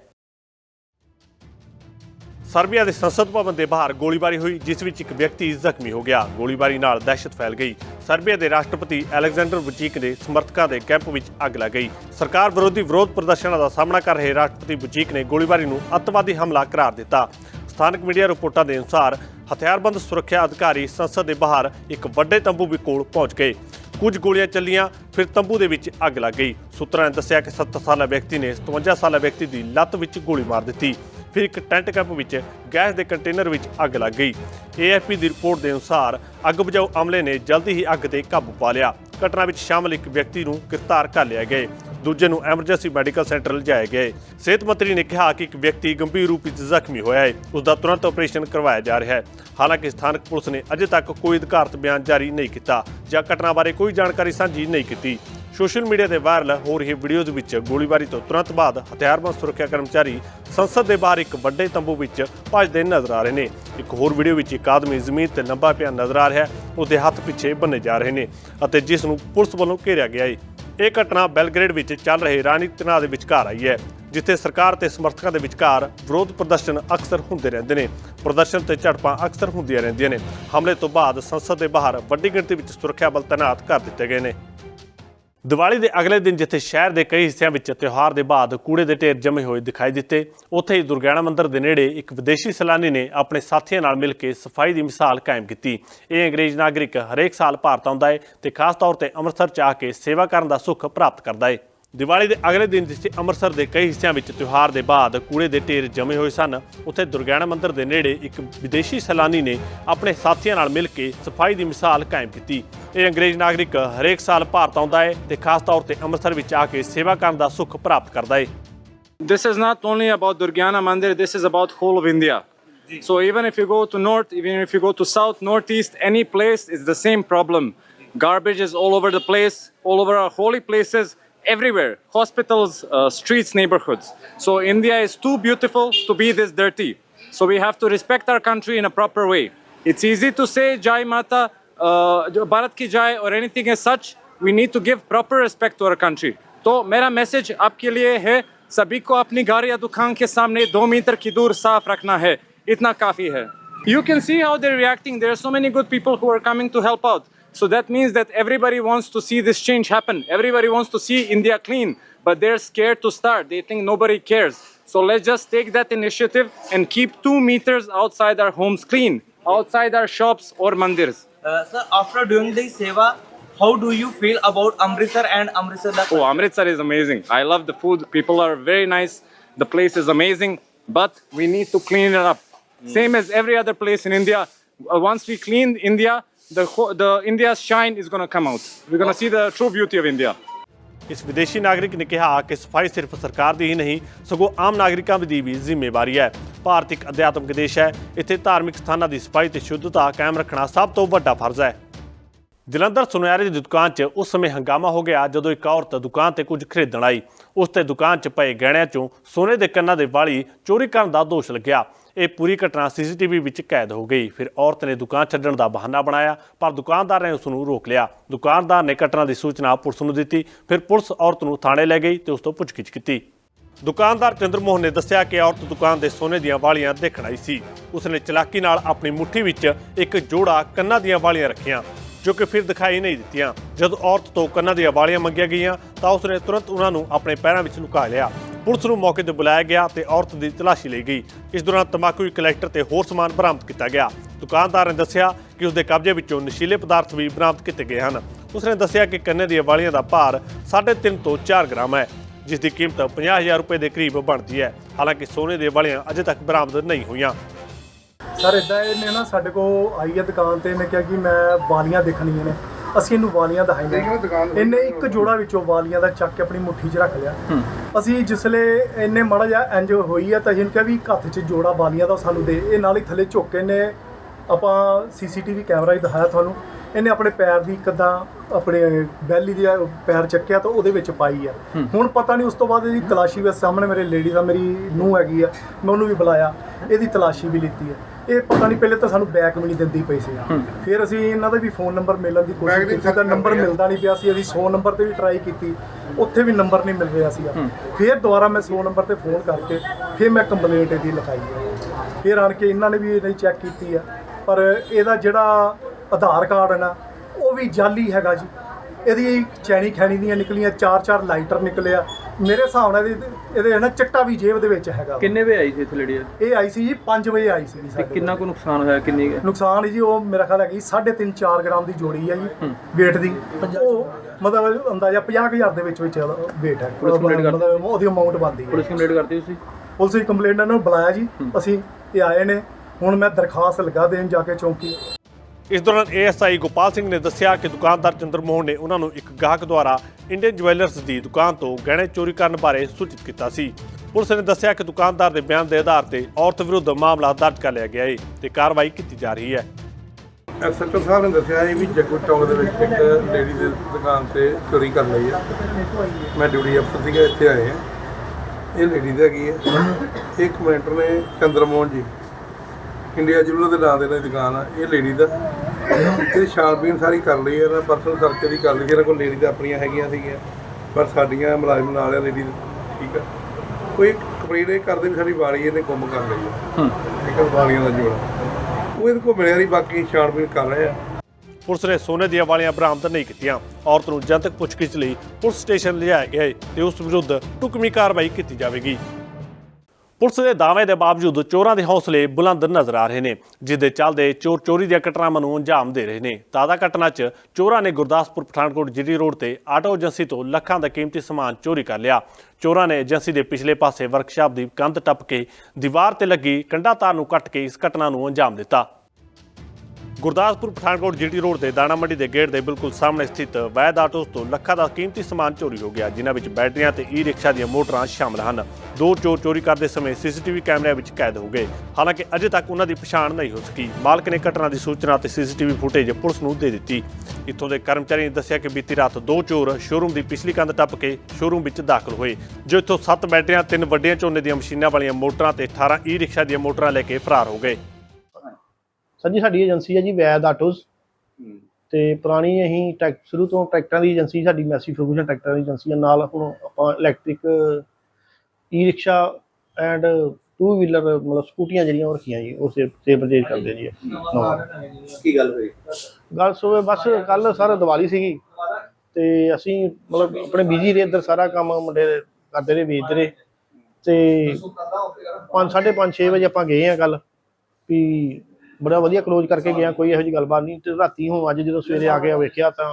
A: ਸਰਬੀਆ ਦੇ ਸੰਸਦ ਭਵਨ ਦੇ ਬਾਹਰ ਗੋਲੀਬਾਰੀ ਹੋਈ, ਜਿਸ ਵਿੱਚ ਇੱਕ ਵਿਅਕਤੀ ਜ਼ਖਮੀ ਹੋ ਗਿਆ। ਗੋਲੀਬਾਰੀ ਨਾਲ ਦਹਿਸ਼ਤ ਫੈਲ ਗਈ। ਸਰਬੀਆ ਦੇ ਰਾਸ਼ਟਰਪਤੀ ਅਲੈਗਜ਼ੈਂਡਰ ਵੁਚੀਕ ਦੇ ਸਮਰਥਕਾਂ ਦੇ ਕੈਂਪ ਵਿੱਚ ਅੱਗ ਲੱਗ ਗਈ। ਸਰਕਾਰ ਵਿਰੋਧੀ ਵਿਰੋਧ ਪ੍ਰਦਰਸ਼ਨਾਂ ਦਾ ਸਾਹਮਣਾ ਕਰ ਰਹੇ ਰਾਸ਼ਟਰਪਤੀ ਵੁਚੀਕ ਨੇ ਗੋਲੀਬਾਰੀ ਨੂੰ ਅੱਤਵਾਦੀ ਹਮਲਾ ਕਰਾਰ ਦਿੱਤਾ। ਸਥਾਨਕ ਮੀਡੀਆ ਰਿਪੋਰਟਾਂ ਦੇ ਅਨੁਸਾਰ, ਹਥਿਆਰਬੰਦ ਸੁਰੱਖਿਆ ਅਧਿਕਾਰੀ ਸੰਸਦ ਦੇ ਬਾਹਰ ਇੱਕ ਵੱਡੇ ਤੰਬੂ ਵੀ ਕੋਲ ਪਹੁੰਚ ਗਏ। ਕੁਝ ਗੋਲੀਆਂ ਚੱਲੀਆਂ, ਫਿਰ ਤੰਬੂ ਦੇ ਵਿੱਚ ਅੱਗ ਲੱਗ ਗਈ। ਸੂਤਰਾਂ ਨੇ ਦੱਸਿਆ ਕਿ 70 ਸਾਲਾ ਵਿਅਕਤੀ ਨੇ 57 ਸਾਲਾ ਵਿਅਕਤੀ ਦੀ ਲੱਤ ਵਿੱਚ ਗੋਲੀ ਮਾਰ ਦਿੱਤੀ। ਫਿਰ ਇੱਕ ਟੈਂਟ ਕੈਂਪ ਵਿੱਚ ਗੈਸ ਦੇ ਕੰਟੇਨਰ ਵਿੱਚ ਅੱਗ ਲੱਗ ਗਈ। ਏਐਫਪੀ ਦੀ ਰਿਪੋਰਟ ਦੇ ਅਨੁਸਾਰ ਅੱਗ ਬੁਝਾਊ ਅਮਲੇ ਨੇ ਜਲਦੀ ਹੀ ਅੱਗ ਤੇ ਕਾਬੂ ਪਾ ਲਿਆ। ਘਟਨਾ ਵਿੱਚ ਸ਼ਾਮਲ ਇੱਕ ਵਿਅਕਤੀ ਨੂੰ ਗ੍ਰਿਫਤਾਰ ਕਰ ਲਿਆ ਗਿਆ। ਦੂਜੇ ਨੂੰ ਐਮਰਜੈਂਸੀ ਮੈਡੀਕਲ ਸੈਂਟਰ ਲਿਜਾਇਆ ਗਿਆ। ਸਿਹਤ ਮੰਤਰੀ ਨੇ ਕਿਹਾ ਕਿ ਇੱਕ ਵਿਅਕਤੀ ਗੰਭੀਰ ਰੂਪ ਵਿੱਚ ਜ਼ਖਮੀ ਹੋਇਆ ਹੈ। ਉਸ ਦਾ ਤੁਰੰਤ ਆਪਰੇਸ਼ਨ ਕਰਵਾਇਆ ਜਾ ਰਿਹਾ ਹੈ। ਹਾਲਾਂਕਿ ਸਥਾਨਕ ਪੁਲਿਸ ਨੇ ਅਜੇ ਤੱਕ ਕੋਈ ਅਧਿਕਾਰਤ ਬਿਆਨ ਜਾਰੀ ਨਹੀਂ ਕੀਤਾ ਜਾਂ ਘਟਨਾ ਬਾਰੇ ਕੋਈ ਜਾਣਕਾਰੀ ਸਾਂਝੀ ਨਹੀਂ ਕੀਤੀ। ਸੋਸ਼ਲ ਮੀਡੀਆ ਤੇ ਵਾਇਰਲ ਹੋ ਰਹੀ ਵੀਡੀਓਜ਼ ਵਿੱਚ ਗੋਲੀਬਾਰੀ ਤੋਂ ਤੁਰੰਤ ਬਾਅਦ ਹਥਿਆਰਬੰਦ ਸੁਰੱਖਿਆ ਕਰਮਚਾਰੀ ਸੰਸਦ ਦੇ ਬਾਹਰ ਇੱਕ ਵੱਡੇ ਤੰਬੂ ਵਿੱਚ ਭੱਜਦੇ ਨਜ਼ਰ ਆ ਰਹੇ ਨੇ। ਇੱਕ ਹੋਰ ਵੀਡੀਓ ਵਿੱਚ ਇੱਕ ਆਦਮੀ ਜ਼ਮੀਨ ਤੇ ਲੰਬਾ ਪਿਆ ਨਜ਼ਰ ਆ ਰਿਹਾ ਹੈ। ਉਹਦੇ ਹੱਥ ਪਿੱਛੇ ਬੰਨੇ ਜਾ ਰਹੇ ਨੇ ਅਤੇ ਜਿਸ ਨੂੰ ਪੁਲਿਸ ਵੱਲੋਂ ਘੇਰਿਆ ਗਿਆ ਹੈ। ਇਹ ਘਟਨਾ ਬੈਲਗ੍ਰੇਡ ਵਿੱਚ ਚੱਲ ਰਹੇ ਰਾਜਨੀਤਿਕ ਤਣਾਅ ਦੇ ਵਿਚਕਾਰ ਆਈ ਹੈ, ਜਿੱਥੇ ਸਰਕਾਰ ਤੇ ਸਮਰਥਕਾਂ ਦੇ ਵਿਚਕਾਰ ਵਿਰੋਧ ਪ੍ਰਦਰਸ਼ਨ ਅਕਸਰ ਹੁੰਦੇ ਰਹਿੰਦੇ ਨੇ। ਪ੍ਰਦਰਸ਼ਨ ਤੇ ਝੜਪਾਂ ਅਕਸਰ ਹੁੰਦੀਆਂ ਰਹਿੰਦੀਆਂ ਨੇ। ਹਮਲੇ ਤੋਂ ਬਾਅਦ ਸੰਸਦ ਦੇ ਬਾਹਰ ਵੱਡੀ ਗਿਣਤੀ ਵਿੱਚ ਸੁਰੱਖਿਆ ਬਲ ਤੈਨਾਤ ਕਰ ਦਿੱਤੇ ਗਏ ਨੇ। ਦੀਵਾਲੀ ਦੇ ਅਗਲੇ ਦਿਨ ਜਿੱਥੇ ਸ਼ਹਿਰ ਦੇ ਕਈ ਹਿੱਸਿਆਂ ਵਿੱਚ ਤਿਉਹਾਰ ਦੇ ਬਾਅਦ ਕੂੜੇ ਦੇ ਢੇਰ ਜਮੇ ਹੋਏ ਦਿਖਾਈ ਦਿੱਤੇ, ਉੱਥੇ ਹੀ ਦੁਰਗਿਆਣਾ ਮੰਦਿਰ ਦੇ ਨੇੜੇ ਇੱਕ ਵਿਦੇਸ਼ੀ ਸੈਲਾਨੀ ਨੇ ਆਪਣੇ ਸਾਥੀਆਂ ਨਾਲ ਮਿਲ ਕੇ ਸਫ਼ਾਈ ਦੀ ਮਿਸਾਲ ਕਾਇਮ ਕੀਤੀ। ਇਹ ਅੰਗਰੇਜ਼ ਨਾਗਰਿਕ ਹਰੇਕ ਸਾਲ ਭਾਰਤ ਆਉਂਦਾ ਹੈ ਤੇ ਖਾਸ ਤੌਰ ਤੇ ਅੰਮ੍ਰਿਤਸਰ ਚ ਆ ਕੇ ਸੇਵਾ ਕਰਨ ਦਾ ਸੁੱਖ ਪ੍ਰਾਪਤ ਕਰਦਾ ਹੈ। ਦੀਵਾਲੀ ਦੇ ਅਗਲੇ ਦਿਨ ਜਿੱਥੇ ਅੰਮ੍ਰਿਤਸਰ ਦੇ ਕਈ ਹਿੱਸਿਆਂ ਵਿੱਚ ਤਿਉਹਾਰ ਦੇ ਬਾਅਦ ਕੂੜੇ ਦੇ ਢੇਰ ਜਮੇ ਹੋਏ ਸਨ ਉੱਥੇ ਦੁਰਗਿਆਣਾ ਮੰਦਿਰ ਦੇ ਨੇੜੇ ਇੱਕ ਵਿਦੇਸ਼ੀ ਸੈਲਾਨੀ ਨੇ ਆਪਣੇ ਸਾਥੀਆਂ ਨਾਲ ਮਿਲ ਕੇ ਸਫ਼ਾਈ ਦੀ ਮਿਸਾਲ ਕਾਇਮ ਕੀਤੀ ਇਹ ਅੰਗਰੇਜ਼ ਨਾਗਰਿਕ ਹਰੇਕ ਸਾਲ ਭਾਰਤ ਆਉਂਦਾ ਹੈ ਤੇ ਖਾਸ ਤੌਰ ਤੇ ਅੰਮ੍ਰਿਤਸਰ ਵਿੱਚ ਆ ਕੇ ਸੇਵਾ ਕਰਨ ਦਾ ਸੁੱਖ ਪ੍ਰਾਪਤ ਕਰਦਾ ਹੈ
G: this is not only about Durgyana Mandir, this is about whole of India. So even if you go to north, even if you go to south, northeast, any place, it's the same problem. Garbage is all over the place, all over our holy places, everywhere. Hospitals, uh, streets, neighborhoods. So India is too beautiful to be this dirty. So we have to respect our country in a proper way. It's easy to say Jai Mata, uh, Bharat ki Jai or anything as such. We need to give proper respect to our country. तो मेरा message आपके लिए है सभी को अपनी घर या दुकान के सामने दो मीटर की दूर साफ रखना है इतना काफी है You can see how they're reacting. There are so many good people who are coming to help out. So that means that everybody wants to see this change happen. Everybody wants to see India clean, but they're scared to start. They think nobody cares. So let's just take that initiative and keep two meters outside our homes clean, outside our shops or mandirs.
H: Uh, sir, after doing the seva, how do you feel about Amritsar and Amritsar?
G: Oh, Amritsar is amazing. I love the food. People are very nice. The place is amazing, but we need to clean it up. Same as every other place in India. Uh, once we clean India, the the India's shine is going to come out. We're going to see the true beauty of India.
A: ਇਸ ਵਿਦੇਸ਼ੀ ਨਾਗਰਿਕ ਨੇ ਕਿਹਾ ਕਿ ਸਫ਼ਾਈ ਸਿਰਫ ਸਰਕਾਰ ਦੀ ਹੀ ਨਹੀਂ, ਸਗੋਂ ਆਮ ਨਾਗਰਿਕਾਂ ਦੀ ਵੀ ਜ਼ਿੰਮੇਵਾਰੀ ਹੈ। ਭਾਰਤ ਇੱਕ ਅਧਿਆਤਮਿਕ ਦੇਸ਼ ਹੈ। ਇੱਥੇ ਧਾਰਮਿਕ ਸਥਾਨਾਂ ਦੀ ਸਫ਼ਾਈ ਤੇ ਸ਼ੁੱਧਤਾ ਕਾਇਮ ਰੱਖਣਾ ਸਭ ਤੋਂ ਵੱਡਾ ਫਰਜ਼ ਹੈ। ਜਲੰਧਰ ਸੁਨਿਆਰੇ ਦੀ ਦੁਕਾਨ 'ਚ ਉਸ ਸਮੇਂ ਹੰਗਾਮਾ ਹੋ ਗਿਆ ਜਦੋਂ ਇੱਕ ਔਰਤ ਦੁਕਾਨ ਤੇ ਕੁਝ ਖਰੀਦਣ ਆਈ। ਉਸ ਤੇ ਦੁਕਾਨ 'ਚ ਪਏ ਗਹਿਣਿਆਂ 'ਚੋਂ ਸੋਨੇ ਦੇ ਕੰਨਾਂ ਦੇ ਵਾਲੀ ਚੋਰੀ ਕਰਨ ਦਾ ਦੋਸ਼ ਲੱਗਿਆ। ਇਹ ਪੂਰੀ ਘਟਨਾ ਸੀਸੀਟੀਵੀ ਵਿੱਚ ਕੈਦ ਹੋ ਗਈ। ਫਿਰ ਔਰਤ ਨੇ ਦੁਕਾਨ ਛੱਡਣ ਦਾ ਬਹਾਨਾ ਬਣਾਇਆ, ਪਰ ਦੁਕਾਨਦਾਰ ਨੇ ਉਸ ਨੂੰ ਰੋਕ ਲਿਆ। ਦੁਕਾਨਦਾਰ ਨੇ ਘਟਨਾ ਦੀ ਸੂਚਨਾ ਪੁਲਿਸ ਨੂੰ ਦਿੱਤੀ, ਫਿਰ ਪੁਲਿਸ ਔਰਤ ਨੂੰ ਥਾਣੇ ਲੈ ਗਈ ਤੇ ਉਸ ਤੋਂ ਪੁੱਛਗਿੱਛ ਕੀਤੀ। ਦੁਕਾਨਦਾਰ ਚੰਦਰਮੋਹਨ ਨੇ ਦੱਸਿਆ ਕਿ ਔਰਤ ਦੁਕਾਨ ਦੇ ਸੋਨੇ ਦੀਆਂ ਵਾਲੀਆਂ ਦੇਖਣ ਆਈ ਸੀ। ਉਸਨੇ ਚਲਾਕੀ ਨਾਲ ਆਪਣੀ ਮੁੱਠੀ ਵਿੱਚ ਇੱਕ ਜੋੜਾ ਕੰਨਾਂ ਦੀਆਂ ਵਾਲੀਆਂ ਰੱਖੀਆਂ, ਜੋ ਕਿ ਫਿਰ ਦਿਖਾਈ ਨਹੀਂ ਦਿੱਤੀਆਂ। ਜਦੋਂ ਔਰਤ ਤੋਂ ਕੰਨਾਂ ਦੀਆਂ ਵਾਲੀਆਂ ਮੰਗੀਆਂ ਗਈਆਂ, ਤਾਂ ਉਸਨੇ ਤੁਰੰਤ ਉਹਨਾਂ ਨੂੰ ਆਪਣੇ ਪੈਰਾਂ ਵਿੱਚ ਲੁਕਾ ਲਿਆ। ਪੁਲਿਸ ਨੂੰ ਮੌਕੇ ਤੇ ਬੁਲਾਇਆ ਗਿਆ ਤੇ ਔਰਤ ਦੀ ਤਲਾਸ਼ੀ ਲਈ ਗਈ। ਇਸ ਦੌਰਾਨ ਤਮਾਕੂ ਕਲੈਕਟਰ ਤੇ ਹੋਰ ਸਮਾਨ ਬਰਾਮਦ ਕੀਤਾ ਗਿਆ। ਦੁਕਾਨਦਾਰ ਨੇ ਦੱਸਿਆ ਕਿ ਉਸਦੇ ਕਬਜ਼ੇ ਵਿੱਚੋਂ ਨਸ਼ੀਲੇ ਪਦਾਰਥ ਵੀ ਬਰਾਮਦ ਕੀਤੇ ਗਏ ਹਨ। ਉਸਨੇ ਦੱਸਿਆ ਕਿ ਕੰਨੇ ਦੀਆਂ ਵਾਲੀਆਂ ਦਾ ਭਾਰ 3.5 ਤੋਂ 4 ਗ੍ਰਾਮ ਹੈ, ਜਿਸ ਦੀ ਕੀਮਤ 50000 ਰੁਪਏ ਦੇ ਕਰੀਬ ਬਣਦੀ ਹੈ। ਹਾਲਾਂਕਿ ਸੋਨੇ ਦੀਆਂ ਵਾਲੀਆਂ ਅਜੇ ਤੱਕ ਬਰਾਮਦ ਨਹੀਂ ਹੋਈਆਂ।
I: ਸਰ ਇਦਾਂ ਇਹਨੇ ਨਾ ਸਾਡੇ ਕੋਲ ਆਈ ਹੈ ਦੁਕਾਨ ਤੇ, ਇਹਨੇ ਕਿਹਾ ਕਿ ਮੈਂ ਵਾਲੀਆਂ ਦੇਖਣੀਆਂ ਨੇ। ਅਸੀਂ ਇਹਨੂੰ ਵਾਲੀਆਂ ਦਿਖਾਈਆਂ। ਇਹਨੇ ਇੱਕ ਜੋੜਾ ਵਿੱਚੋਂ ਵਾਲੀਆਂ ਦਾ ਚੱਕ ਕੇ ਆਪਣੀ ਮੁੱਠੀ 'ਚ ਰੱਖ ਲਿਆ। ਅਸੀਂ ਜਿਸਲੇ ਇਹਨੇ ਮਾੜਾ ਜਿਹਾ ਇੰਜ ਹੋਈ ਆ ਤਾਂ ਅਸੀਂ ਇਹਨੂੰ ਕਿਹਾ ਵੀ ਹੱਥ 'ਚ ਜੋੜਾ ਵਾਲੀਆਂ ਦਾ ਸਾਨੂੰ ਦੇ। ਇਹ ਨਾਲ ਹੀ ਥੱਲੇ ਝੁੱਕ ਕੇ ਇਹਨੇ ਆਪਾਂ ਸੀਸੀਟੀਵੀ ਕੈਮਰਾ ਹੀ ਦਿਖਾਇਆ ਤੁਹਾਨੂੰ। ਇਹਨੇ ਆਪਣੇ ਪੈਰ ਦੀ ਕਿੱਦਾਂ ਆਪਣੇ ਬੈਲੀ ਦੀ ਪੈਰ ਚੱਕਿਆ ਤਾਂ ਉਹਦੇ ਵਿੱਚ ਪਾਈ ਆ। ਹੁਣ ਪਤਾ ਨਹੀਂ ਉਸ ਤੋਂ ਬਾਅਦ ਇਹਦੀ ਤਲਾਸ਼ੀ ਵੀ ਸਾਹਮਣੇ ਮੇਰੇ ਲੇਡੀ ਦਾ ਮੇਰੀ ਨੂੰ ਹੈਗੀ ਆ। ਮੈਂ ਉਹਨੂੰ ਵੀ ਬੁਲਾਇਆ। ਇਹਦੀ ਤਲਾਸ਼ੀ ਵੀ ਲਿੱਤੀ ਹੈ ਇਹ ਪਤਾ ਨਹੀਂ ਪਹਿਲੇ ਤਾਂ ਸਾਨੂੰ ਬੈਕ ਵੀ ਨਹੀਂ ਦਿੰਦੀ ਪਈ ਸੀ। ਫਿਰ ਅਸੀਂ ਇਹਨਾਂ ਦਾ ਵੀ ਫੋਨ ਨੰਬਰ ਮਿਲਣ ਦੀ ਕੋਸ਼ਿਸ਼ ਕੀਤੀ ਤਾਂ ਨੰਬਰ ਮਿਲਦਾ ਨਹੀਂ ਪਿਆ ਸੀ। ਅਸੀਂ 100 ਨੰਬਰ ਤੇ ਵੀ ਟਰਾਈ ਕੀਤੀ ਉੱਥੇ ਵੀ ਨੰਬਰ ਨਹੀਂ ਮਿਲ ਰਿਹਾ ਸੀ ਫਿਰ ਦੁਬਾਰਾ ਮੈਂ 100 ਨੰਬਰ ਤੇ ਫੋਨ ਕਰਕੇ ਫਿਰ ਮੈਂ ਕੰਪਲੇਂਟ ਇਹਦੀ ਲਿਖਾਈ ਹੈ। ਫਿਰ ਆਣ ਕੇ ਇਹਨਾਂ ਨੇ ਵੀ ਇਹਦੀ ਚੈੱਕ ਕੀਤੀ ਆ। ਪਰ ਇਹਦਾ ਜਿਹੜਾ ਆਧਾਰ ਕਾਰਡ ਹੈ ਨਾ ਉਹ ਵੀ ਜਾਲੀ ਹੈਗਾ ਜੀ। ਇਹਦੀ ਚੈਨੀ ਖੈਣੀ ਦੀਆਂ ਨਿਕਲੀਆਂ ਚਾਰ ਚਾਰ ਲਾਈਟਰ ਨਿਕਲਿਆ ਮੇਰੇ ਹਿਸਾਬ ਨਾਲ ਇਹਦੇ ਇਹਦੇ ਨਾ ਚਿੱਟਾ ਵੀ ਜੇਬ ਦੇ ਵਿੱਚ ਹੈਗਾ
J: ਕਿੰਨੇ ਵਜੇ ਆਈ ਸੀ ਇੱਥੇ ਲੜੀ
I: ਇਹ ਆਈ ਸੀ ਜੀ 5 ਵਜੇ ਆਈ ਸੀ
J: ਤੇ
I: ਸਾਡੇ
J: ਕਿੰਨਾ ਕੁ ਨੁਕਸਾਨ ਹੋਇਆ ਕਿੰਨੀ ਕੁ-
I: ਨੁਕਸਾਨ ਜੀ ਉਹ ਮੇਰਾ ਖਿਆਲ ਹੈ ਕਿ 3.5 4 ਗ੍ਰਾਮ ਦੀ ਜੋੜੀ ਹੈ ਜੀ weight ਦੀ। ਉਹ ਮਤਲਬ ਅੰਦਾਜ਼ਾ 50000 ਦੇ ਵਿੱਚ ਵਿੱਚ weight ਹੈ।
J: ਪੁਲਿਸ complaint ਕਰ-
I: ਮਤਲਬ ਉਹਦੀ ਅਮਾਉਂਟ ਬਣਦੀ ਹੈ।
J: ਪੁਲਿਸ ਕੰਪਲੇਂਟ ਕਰਤੀ ਤੁਸੀਂ?
I: ਪੁਲਿਸ ਕੰਪਲੇਂਟ ਨੂੰ ਬੁਲਾਇਆ ਜੀ ਅਸੀਂ ਇਹ ਆਏ ਨੇ। ਹੁਣ ਮੈਂ ਦਰਖਾਸਤ ਲਗਾ ਦੇਣ ਜਾ ਕੇ ਚੌਂਕੀ।
A: ਇਸ ਦੌਰਾਨ ਏਐਸਆਈ ਗੋਪਾਲ ਸਿੰਘ ਨੇ ਦੱਸਿਆ ਕਿ ਦੁਕਾਨਦਾਰ ਚੰਦਰਮੋਹਨ ਨੇ ਉਹਨਾਂ ਨੂੰ ਇੱਕ ਗਾਹਕ ਦੁਆਰਾ ਇੰਡੀਅਨ ਜੁਐਲਰਸ ਦੀ ਦੁਕਾਨ ਤੋਂ ਗਹਿਣੇ ਚੋਰੀ ਕਰਨ ਬਾਰੇ ਸੂਚਿਤ ਕੀਤਾ ਸੀ। ਪੁਲਿਸ ਨੇ ਦੱਸਿਆ ਕਿ ਦੁਕਾਨਦਾਰ ਦੇ ਬਿਆਨ ਦੇ ਆਧਾਰ ਤੇ ਔਰਤ ਵਿਰੁੱਧ ਮਾਮਲਾ ਦਰਜ ਕਰ ਲਿਆ ਗਿਆ ਹੈ ਤੇ ਕਾਰਵਾਈ ਕੀਤੀ ਜਾ ਰਹੀ ਹੈ।
K: ਐਸਐਚਓ ਸਾਹਿਬ ਨੇ ਦੱਸਿਆ ਜੀ ਵੀ ਜੱਗੂ ਚੌਂਕ ਦੇ ਵਿੱਚ ਇੱਕ ਲੇਡੀ ਦੀ ਦੁਕਾਨ ਤੇ ਚੋਰੀ ਕਰ ਲਈ ਹੈ। ਮੈਂ ਡਿਊਟੀ ਅਫਸਰ ਸੀਗਾ, ਇੱਥੇ ਆਏ ਆ ਇਹ ਲੇਡੀ ਦਾ ਕੀ ਹੈ? ਇਹ ਕਮੈਂਟਰ ਨੇ, ਚੰਦਰਮੋਹਨ ਜੀ। ਇੰਡੀਆ ਜੁਲਰ ਦੇ ਨਾਂ ਦੇ ਨਾਲ ਦੁਕਾਨ ਆ। ਇਹ ਲੇਡੀ ਦਾ। ਇਹਦੀ ਛਾਣਬੀਨ ਸਾਰੀ ਕਰ ਲਈ ਹੈ ਨਾ ਪਰਸਨਲ ਸਰਚ ਦੀ ਕਰ ਲਈ ਸੀ ਇਹਨਾਂ ਕੋਲ ਲੇਡੀ ਦਾ ਆਪਣੀਆਂ ਹੈਗੀਆਂ ਸੀਗੀਆਂ ਪਰ ਸਾਡੀਆਂ ਮੁਲਾਜ਼ਮ ਨਾਲ ਆ ਲੇਡੀ ਠੀਕ ਆ। ਕੋਈ ਕੰਪਲੇਂਟ ਇਹ ਕਰਦੇ ਵੀ ਸਾਡੀ ਵਾਲੀ ਇਹਨੇ ਗੁੰਮ ਕਰ ਲਈ ਹੈ। ਠੀਕ ਹੈ ਵਾਲੀਆਂ ਦਾ ਜੋੜਾ। ਉਹ ਇਹਦੇ ਕੋਲ ਮਿਲਿਆ ਨਹੀਂ ਬਾਕੀ ਛਾਣਬੀਨ ਕਰ ਰਹੇ ਆ।
A: ਪੁਲਿਸ ਨੇ ਸੋਨੇ ਦੀਆਂ ਵਾਲੀਆਂ ਬਰਾਮਦ ਨਹੀਂ ਕੀਤੀਆਂ। ਔਰਤ ਨੂੰ ਜਨਤਕ ਪੁੱਛਗਿੱਛ ਲਈ ਪੁਲਿਸ ਸਟੇਸ਼ਨ ਲਿਜਾਇਆ ਗਿਆ ਹੈ ਤੇ ਉਸ ਵਿਰੁੱਧ ਢੁਕਵੀਂ ਕਾਰਵਾਈ ਕੀਤੀ ਜਾਵੇਗੀ। ਪੁਲਿਸ ਦੇ ਦਾਅਵੇ ਦੇ ਬਾਵਜੂਦ ਚੋਰਾਂ ਦੇ ਹੌਸਲੇ ਬੁਲੰਦ ਨਜ਼ਰ ਆ ਰਹੇ ਨੇ ਜਿਸ ਦੇ ਚੱਲਦੇ ਚੋਰ ਚੋਰੀ ਦੀਆਂ ਘਟਨਾਵਾਂ ਨੂੰ ਅੰਜਾਮ ਦੇ ਰਹੇ ਨੇ। ਤਾਜ਼ਾ ਘਟਨਾ 'ਚ ਚੋਰਾਂ ਨੇ ਗੁਰਦਾਸਪੁਰ, ਪਠਾਨਕੋਟ ਜੀਟੀ ਰੋਡ ਤੇ ਆਟੋ ਏਜੰਸੀ ਤੋਂ ਲੱਖਾਂ ਦਾ ਕੀਮਤੀ ਸਮਾਨ ਚੋਰੀ ਕਰ ਲਿਆ। ਚੋਰਾਂ ਨੇ ਏਜੰਸੀ ਦੇ ਪਿਛਲੇ ਪਾਸੇ ਵਰਕਸ਼ਾਪ ਦੀ ਕੰਧ ਟੱਪ ਕੇ ਦੀਵਾਰ ਤੇ ਲੱਗੀ ਕੰਡਾ ਤਾਰ ਨੂੰ ਕੱਟ ਕੇ ਇਸ ਘਟਨਾ ਨੂੰ ਅੰਜਾਮ ਦਿੱਤਾ। ਗੁਰਦਾਸਪੁਰ, ਪਠਾਨਕੋਟ ਜੀਟੀ ਰੋਡ ਤੇ ਦਾਣਾ ਮੰਡੀ ਦੇ ਗੇਟ ਦੇ ਬਿਲਕੁਲ ਸਾਹਮਣੇ ਸਥਿਤ ਵੈਦ ਆਟੋਸ ਤੋਂ ਲੱਖਾਂ ਦਾ ਕੀਮਤੀ ਸਮਾਨ ਚੋਰੀ ਹੋ ਗਿਆ, ਜਿਨ੍ਹਾਂ ਵਿੱਚ ਬੈਟਰੀਆਂ ਤੇ ਈ ਰਿਕਸ਼ਾ ਦੀਆਂ ਮੋਟਰਾਂ ਸ਼ਾਮਲ ਹਨ। ਦੋ ਚੋਰ ਚੋਰੀ ਕਰਦੇ ਸਮੇਂ ਸੀਸੀਟੀਵੀ ਕੈਮਰਿਆਂ ਵਿੱਚ ਕੈਦ ਹੋ ਗਏ। ਹਾਲਾਂਕਿ ਅਜੇ ਤੱਕ ਉਹਨਾਂ ਦੀ ਪਛਾਣ ਨਹੀਂ ਹੋ ਸਕੀ। ਮਾਲਕ ਨੇ ਘਟਨਾ ਦੀ ਸੂਚਨਾ ਤੇ ਸੀਸੀਟੀਵੀ ਫੁਟੇਜ ਪੁਲਿਸ ਨੂੰ ਦੇ ਦਿੱਤੀ। ਇੱਥੋਂ ਦੇ ਕਰਮਚਾਰੀਆਂ ਨੇ ਦੱਸਿਆ ਕਿ ਬੀਤੀ ਰਾਤ ਦੋ ਚੋਰ ਸ਼ੋਰੂਮ ਦੀ ਪਿਛਲੀ ਕੰਧ ਟੱਪ ਕੇ ਸ਼ੋਰੂਮ ਵਿੱਚ ਦਾਖਲ ਹੋਏ, ਜੋ ਇੱਥੋਂ ਸੱਤ ਬੈਟਰੀਆਂ, ਤਿੰਨ ਵੱਡੀਆਂ ਝੋਨੇ ਦੀਆਂ ਮਸ਼ੀਨਾਂ ਵਾਲੀਆਂ ਮੋਟਰਾਂ ਤੇ 18 ਈ ਰਿਕਸ਼ਾ ਦੀਆਂ ਮੋਟਰਾਂ ਲੈ ਕੇ ਫਰਾਰ ਹੋ ਗਏ।
L: ਸਰ ਜੀ ਸਾਡੀ ਏਜੰਸੀ ਹੈ ਜੀ ਵੈਦ ਆਟੋਸ ਤੇ ਪੁਰਾਣੀ ਅਸੀਂ ਟਰੈਕ ਸ਼ੁਰੂ ਤੋਂ ਟਰੈਕਟਰਾਂ ਦੀ ਏਜੰਸੀ ਸਾਡੀ ਮੈਸੀ ਫਰਗੂਸ਼ਨ ਟਰੈਕਟਰਾਂ ਦੀ ਏਜੰਸੀ ਹੈ। ਨਾਲ ਹੁਣ ਆਪਾਂ electric e rickshaw and two wheeler ਮਤਲਬ ਸਕੂਟੀਆਂ ਜਿਹੜੀਆਂ ਉਹ ਰੱਖੀਆਂ ਜੀ ਉਹ ਸੇ ਸੇ ਪਰਚੇਜ ਕਰਦੇ ਜੀ। ਨਵਾਂ
J: ਕੀ ਗੱਲ ਹੋਈ?
L: ਗੱਲ ਸੋ ਬਸ ਕੱਲ ਸਰ ਦੀਵਾਲੀ ਸੀਗੀ। ਤੇ ਅਸੀਂ ਮਤਲਬ ਆਪਣੇ ਬਿਜ਼ੀ ਰਹੇ ਇੱਧਰ ਸਾਰਾ ਕੰਮ ਮੁੰਡੇ ਕਰਦੇ ਰਹੇ ਵੇਚਦੇ ਰਹੇ। ਤੇ 5 5:30 6 ਵਜੇ ਆਪਾਂ ਗਏ ਆ ਕੱਲ ਵੀ ਬੜਾ ਵਧੀਆ ਕਲੋਜ਼ ਕਰਕੇ ਗਿਆ ਕੋਈ ਇਹੋ ਜਿਹੀ ਗੱਲਬਾਤ ਨਹੀਂ। ਤੇ ਰਾਤੀ ਹੁਣ ਅੱਜ ਜਦੋਂ ਸਵੇਰੇ ਆ ਕੇ ਵੇਖਿਆ ਤਾਂ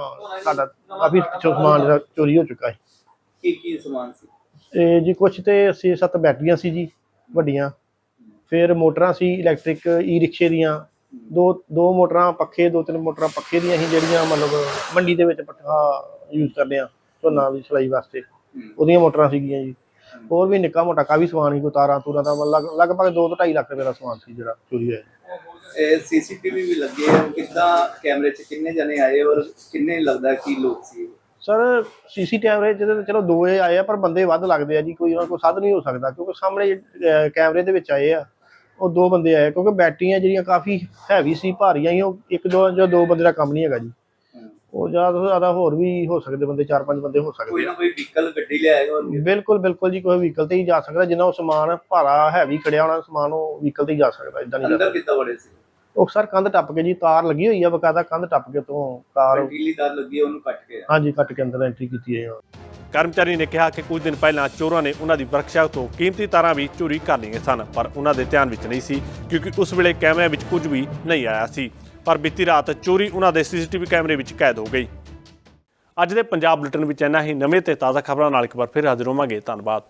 L: ਸਾਡਾ ਕਾਫੀ ਸਮਾਨ ਜਿਹੜਾ ਚੋਰੀ ਹੋ ਚੁੱਕਾ ਹੈ
J: ਕੀ ਕੀ ਸਮਾਨ ਸੀ?
L: ਤੇ ਜੀ ਕੁਛ ਤੇ 6-7 ਬੈਟਰੀਆਂ ਸੀ ਜੀ ਵੱਡੀਆਂ। ਫਿਰ ਮੋਟਰਾਂ ਸੀ ਇਲੈਕਟ੍ਰਿਕ ਈ ਰਿਕਸ਼ੇ ਦੀਆਂ। ਦੋ ਦੋ ਮੋਟਰਾਂ ਪੱਖੇ ਦੋ ਤਿੰਨ ਮੋਟਰਾਂ ਪੱਖੇ ਦੀਆਂ ਸੀ ਜਿਹੜੀਆਂ ਮਤਲਬ ਮੰਡੀ ਦੇ ਵਿੱਚ ਪੱਠਾ ਯੂਜ਼ ਕਰਦੇ ਆ ਝੋਨਾ ਦੀ ਸਲਾਈ ਵਾਸਤੇ। ਉਹਦੀਆਂ ਮੋਟਰਾਂ ਸੀਗੀਆਂ ਜੀ। ਹੋਰ ਵੀ ਨਿੱਕਾ ਮੋਟਾ ਕਾਫੀ ਸਮਾਨ ਸੀ ਕੋਈ ਤਾਰਾਂ ਤੂਰਾਂ ਦਾ ਲਗਭਗ 2 ਤੋਂ 2.5 ਲੱਖ ਰੁਪਏ ਦਾ ਸਮਾਨ ਸੀ ਜਿਹੜਾ ਚੋਰੀ ਹੋਇਆ।
J: ਇਹ ਸੀਸੀਟੀਵੀ ਵੀ ਲੱਗੇ ਆ ਕਿੱਦਾਂ ਕੈਮਰੇ 'ਚ ਕਿੰਨੇ ਜਣੇ ਆਏ ਔਰ ਕਿੰਨੇ ਲੱਗਦਾ ਕੀ ਲੋਕ ਸੀ
L: ਸਰ ਸੀਸੀ ਕੈਮਰੇ ਜਿਹਦੇ ਤੇ ਚਲੋ ਦੋ ਇਹ ਆਏ ਆ ਪਰ ਬੰਦੇ ਵੱਧ ਲੱਗਦੇ ਆ ਜੀ ਕੋਈ ਉਹਨਾਂ ਕੋਲ ਸਾਧ ਨਹੀਂ ਹੋ ਸਕਦਾ ਕਿਉਂਕਿ ਸਾਹਮਣੇ ਅਹ, ਕੈਮਰੇ ਦੇ ਵਿੱਚ ਆਏ ਆ ਉਹ ਦੋ ਬੰਦੇ ਆਏ ਕਿਉਂਕਿ ਬੈਟਰੀਆਂ ਜਿਹੜੀਆਂ ਕਾਫੀ ਹੈਵੀ ਸੀ ਭਾਰੀਆਂ ਸੀ ਉਹ ਇੱਕ ਦੋ ਜਾਂ ਦੋ ਬੰਦੇ ਦਾ ਕੰਮ ਨਹੀਂ ਹੈਗਾ ਜੀ। ਉਹ ਜ਼ਿਆਦਾ ਤੋਂ ਜ਼ਿਆਦਾ ਹੋਰ ਵੀ ਹੋ ਸਕਦੇ ਬੰਦੇ ਚਾਰ ਪੰਜ ਬੰਦੇ ਹੋ
J: ਕੋਈ
L: ਸਕਦੇ
J: ਨਾ
L: ਆ
J: ਕੋਈ ਵਹੀਕਲ ਗੱਡੀ ਲਿਆਏਗਾ ਔਰ
L: ਬਿਲਕੁਲ ਬਿਲਕੁਲ ਜੀ ਕੋਈ ਵਹੀਕਲ ਤੇ ਹੀ ਜਾ ਸਕਦਾ ਜਿੰਨਾ ਉਹ ਸਮਾਨ ਭਾਰਾ ਹੈਵੀ ਖੜਿਆ ਹੋਣਾ ਸਮਾਨ ਉਹ ਵਹੀਕਲ ਤੇ ਹੀ ਜਾ ਸਕਦਾ ਇਦਾਂ ਨਹੀਂ ਜਾ
J: ਅੰਦਰ ਕਿੱਦਾਂ ਵੜੇ ਸੀ?
L: ਉਹ ਸਰ ਕੰਧ ਟੱਪ ਕੇ ਜੀ ਤਾਰ ਲੱਗੀ ਹੋਈ ਆ ਬਕਾਇਦਾ ਕੰਧ ਟੱਪ ਕੇ ਤੋਂ ਕਾਰ
J: ਪੀਲੀ ਤਾਰ ਲੱਗੀ ਹੈ, ਉਹਨੂੰ ਕੱਟ ਕੇ।
L: ਹਾਂਜੀ ਕੱਟ ਕੇ ਅੰਦਰ ਐਂਟਰੀ ਕੀਤੀ ਹੈ
A: ਕਰਮਚਾਰੀ ਨੇ ਕਿਹਾ ਕਿ ਕੁਝ ਦਿਨ ਪਹਿਲਾਂ ਚੋਰਾਂ ਨੇ ਉਹਨਾਂ ਦੀ ਵਰਕਸ਼ਾਪ ਤੋਂ ਕੀਮਤੀ ਤਾਰਾਂ ਵੀ ਚੋਰੀ ਕਰ ਲਈਆਂ ਸਨ ਪਰ ਉਹਨਾਂ ਦੇ ਧਿਆਨ ਵਿੱਚ ਨਹੀਂ ਸੀ ਕਿਉਂਕਿ ਉਸ ਵੇਲੇ ਕੈਮਰਿਆਂ ਵਿੱਚ ਕੁਝ ਵੀ ਨਹੀਂ ਆਇਆ ਸੀ। ਪਰ ਬੀਤੀ ਰਾਤ ਚੋਰੀ ਉਹਨਾਂ ਦੇ ਸੀਸੀਟੀਵੀ ਕੈਮਰੇ ਵਿੱਚ ਕੈਦ ਹੋ ਗਈ। ਅੱਜ ਦੇ ਪੰਜਾਬ ਬੁਲੇਟਿਨ ਵਿੱਚ ਇੰਨਾ ਹੀ, ਨਵੇਂ ਤੇ ਤਾਜ਼ਾ ਖਬਰਾਂ ਨਾਲ ਇੱਕ ਵਾਰ ਫਿਰ ਹਾਜ਼ਰ ਹੋਵਾਂਗੇ। ਧੰਨਵਾਦ।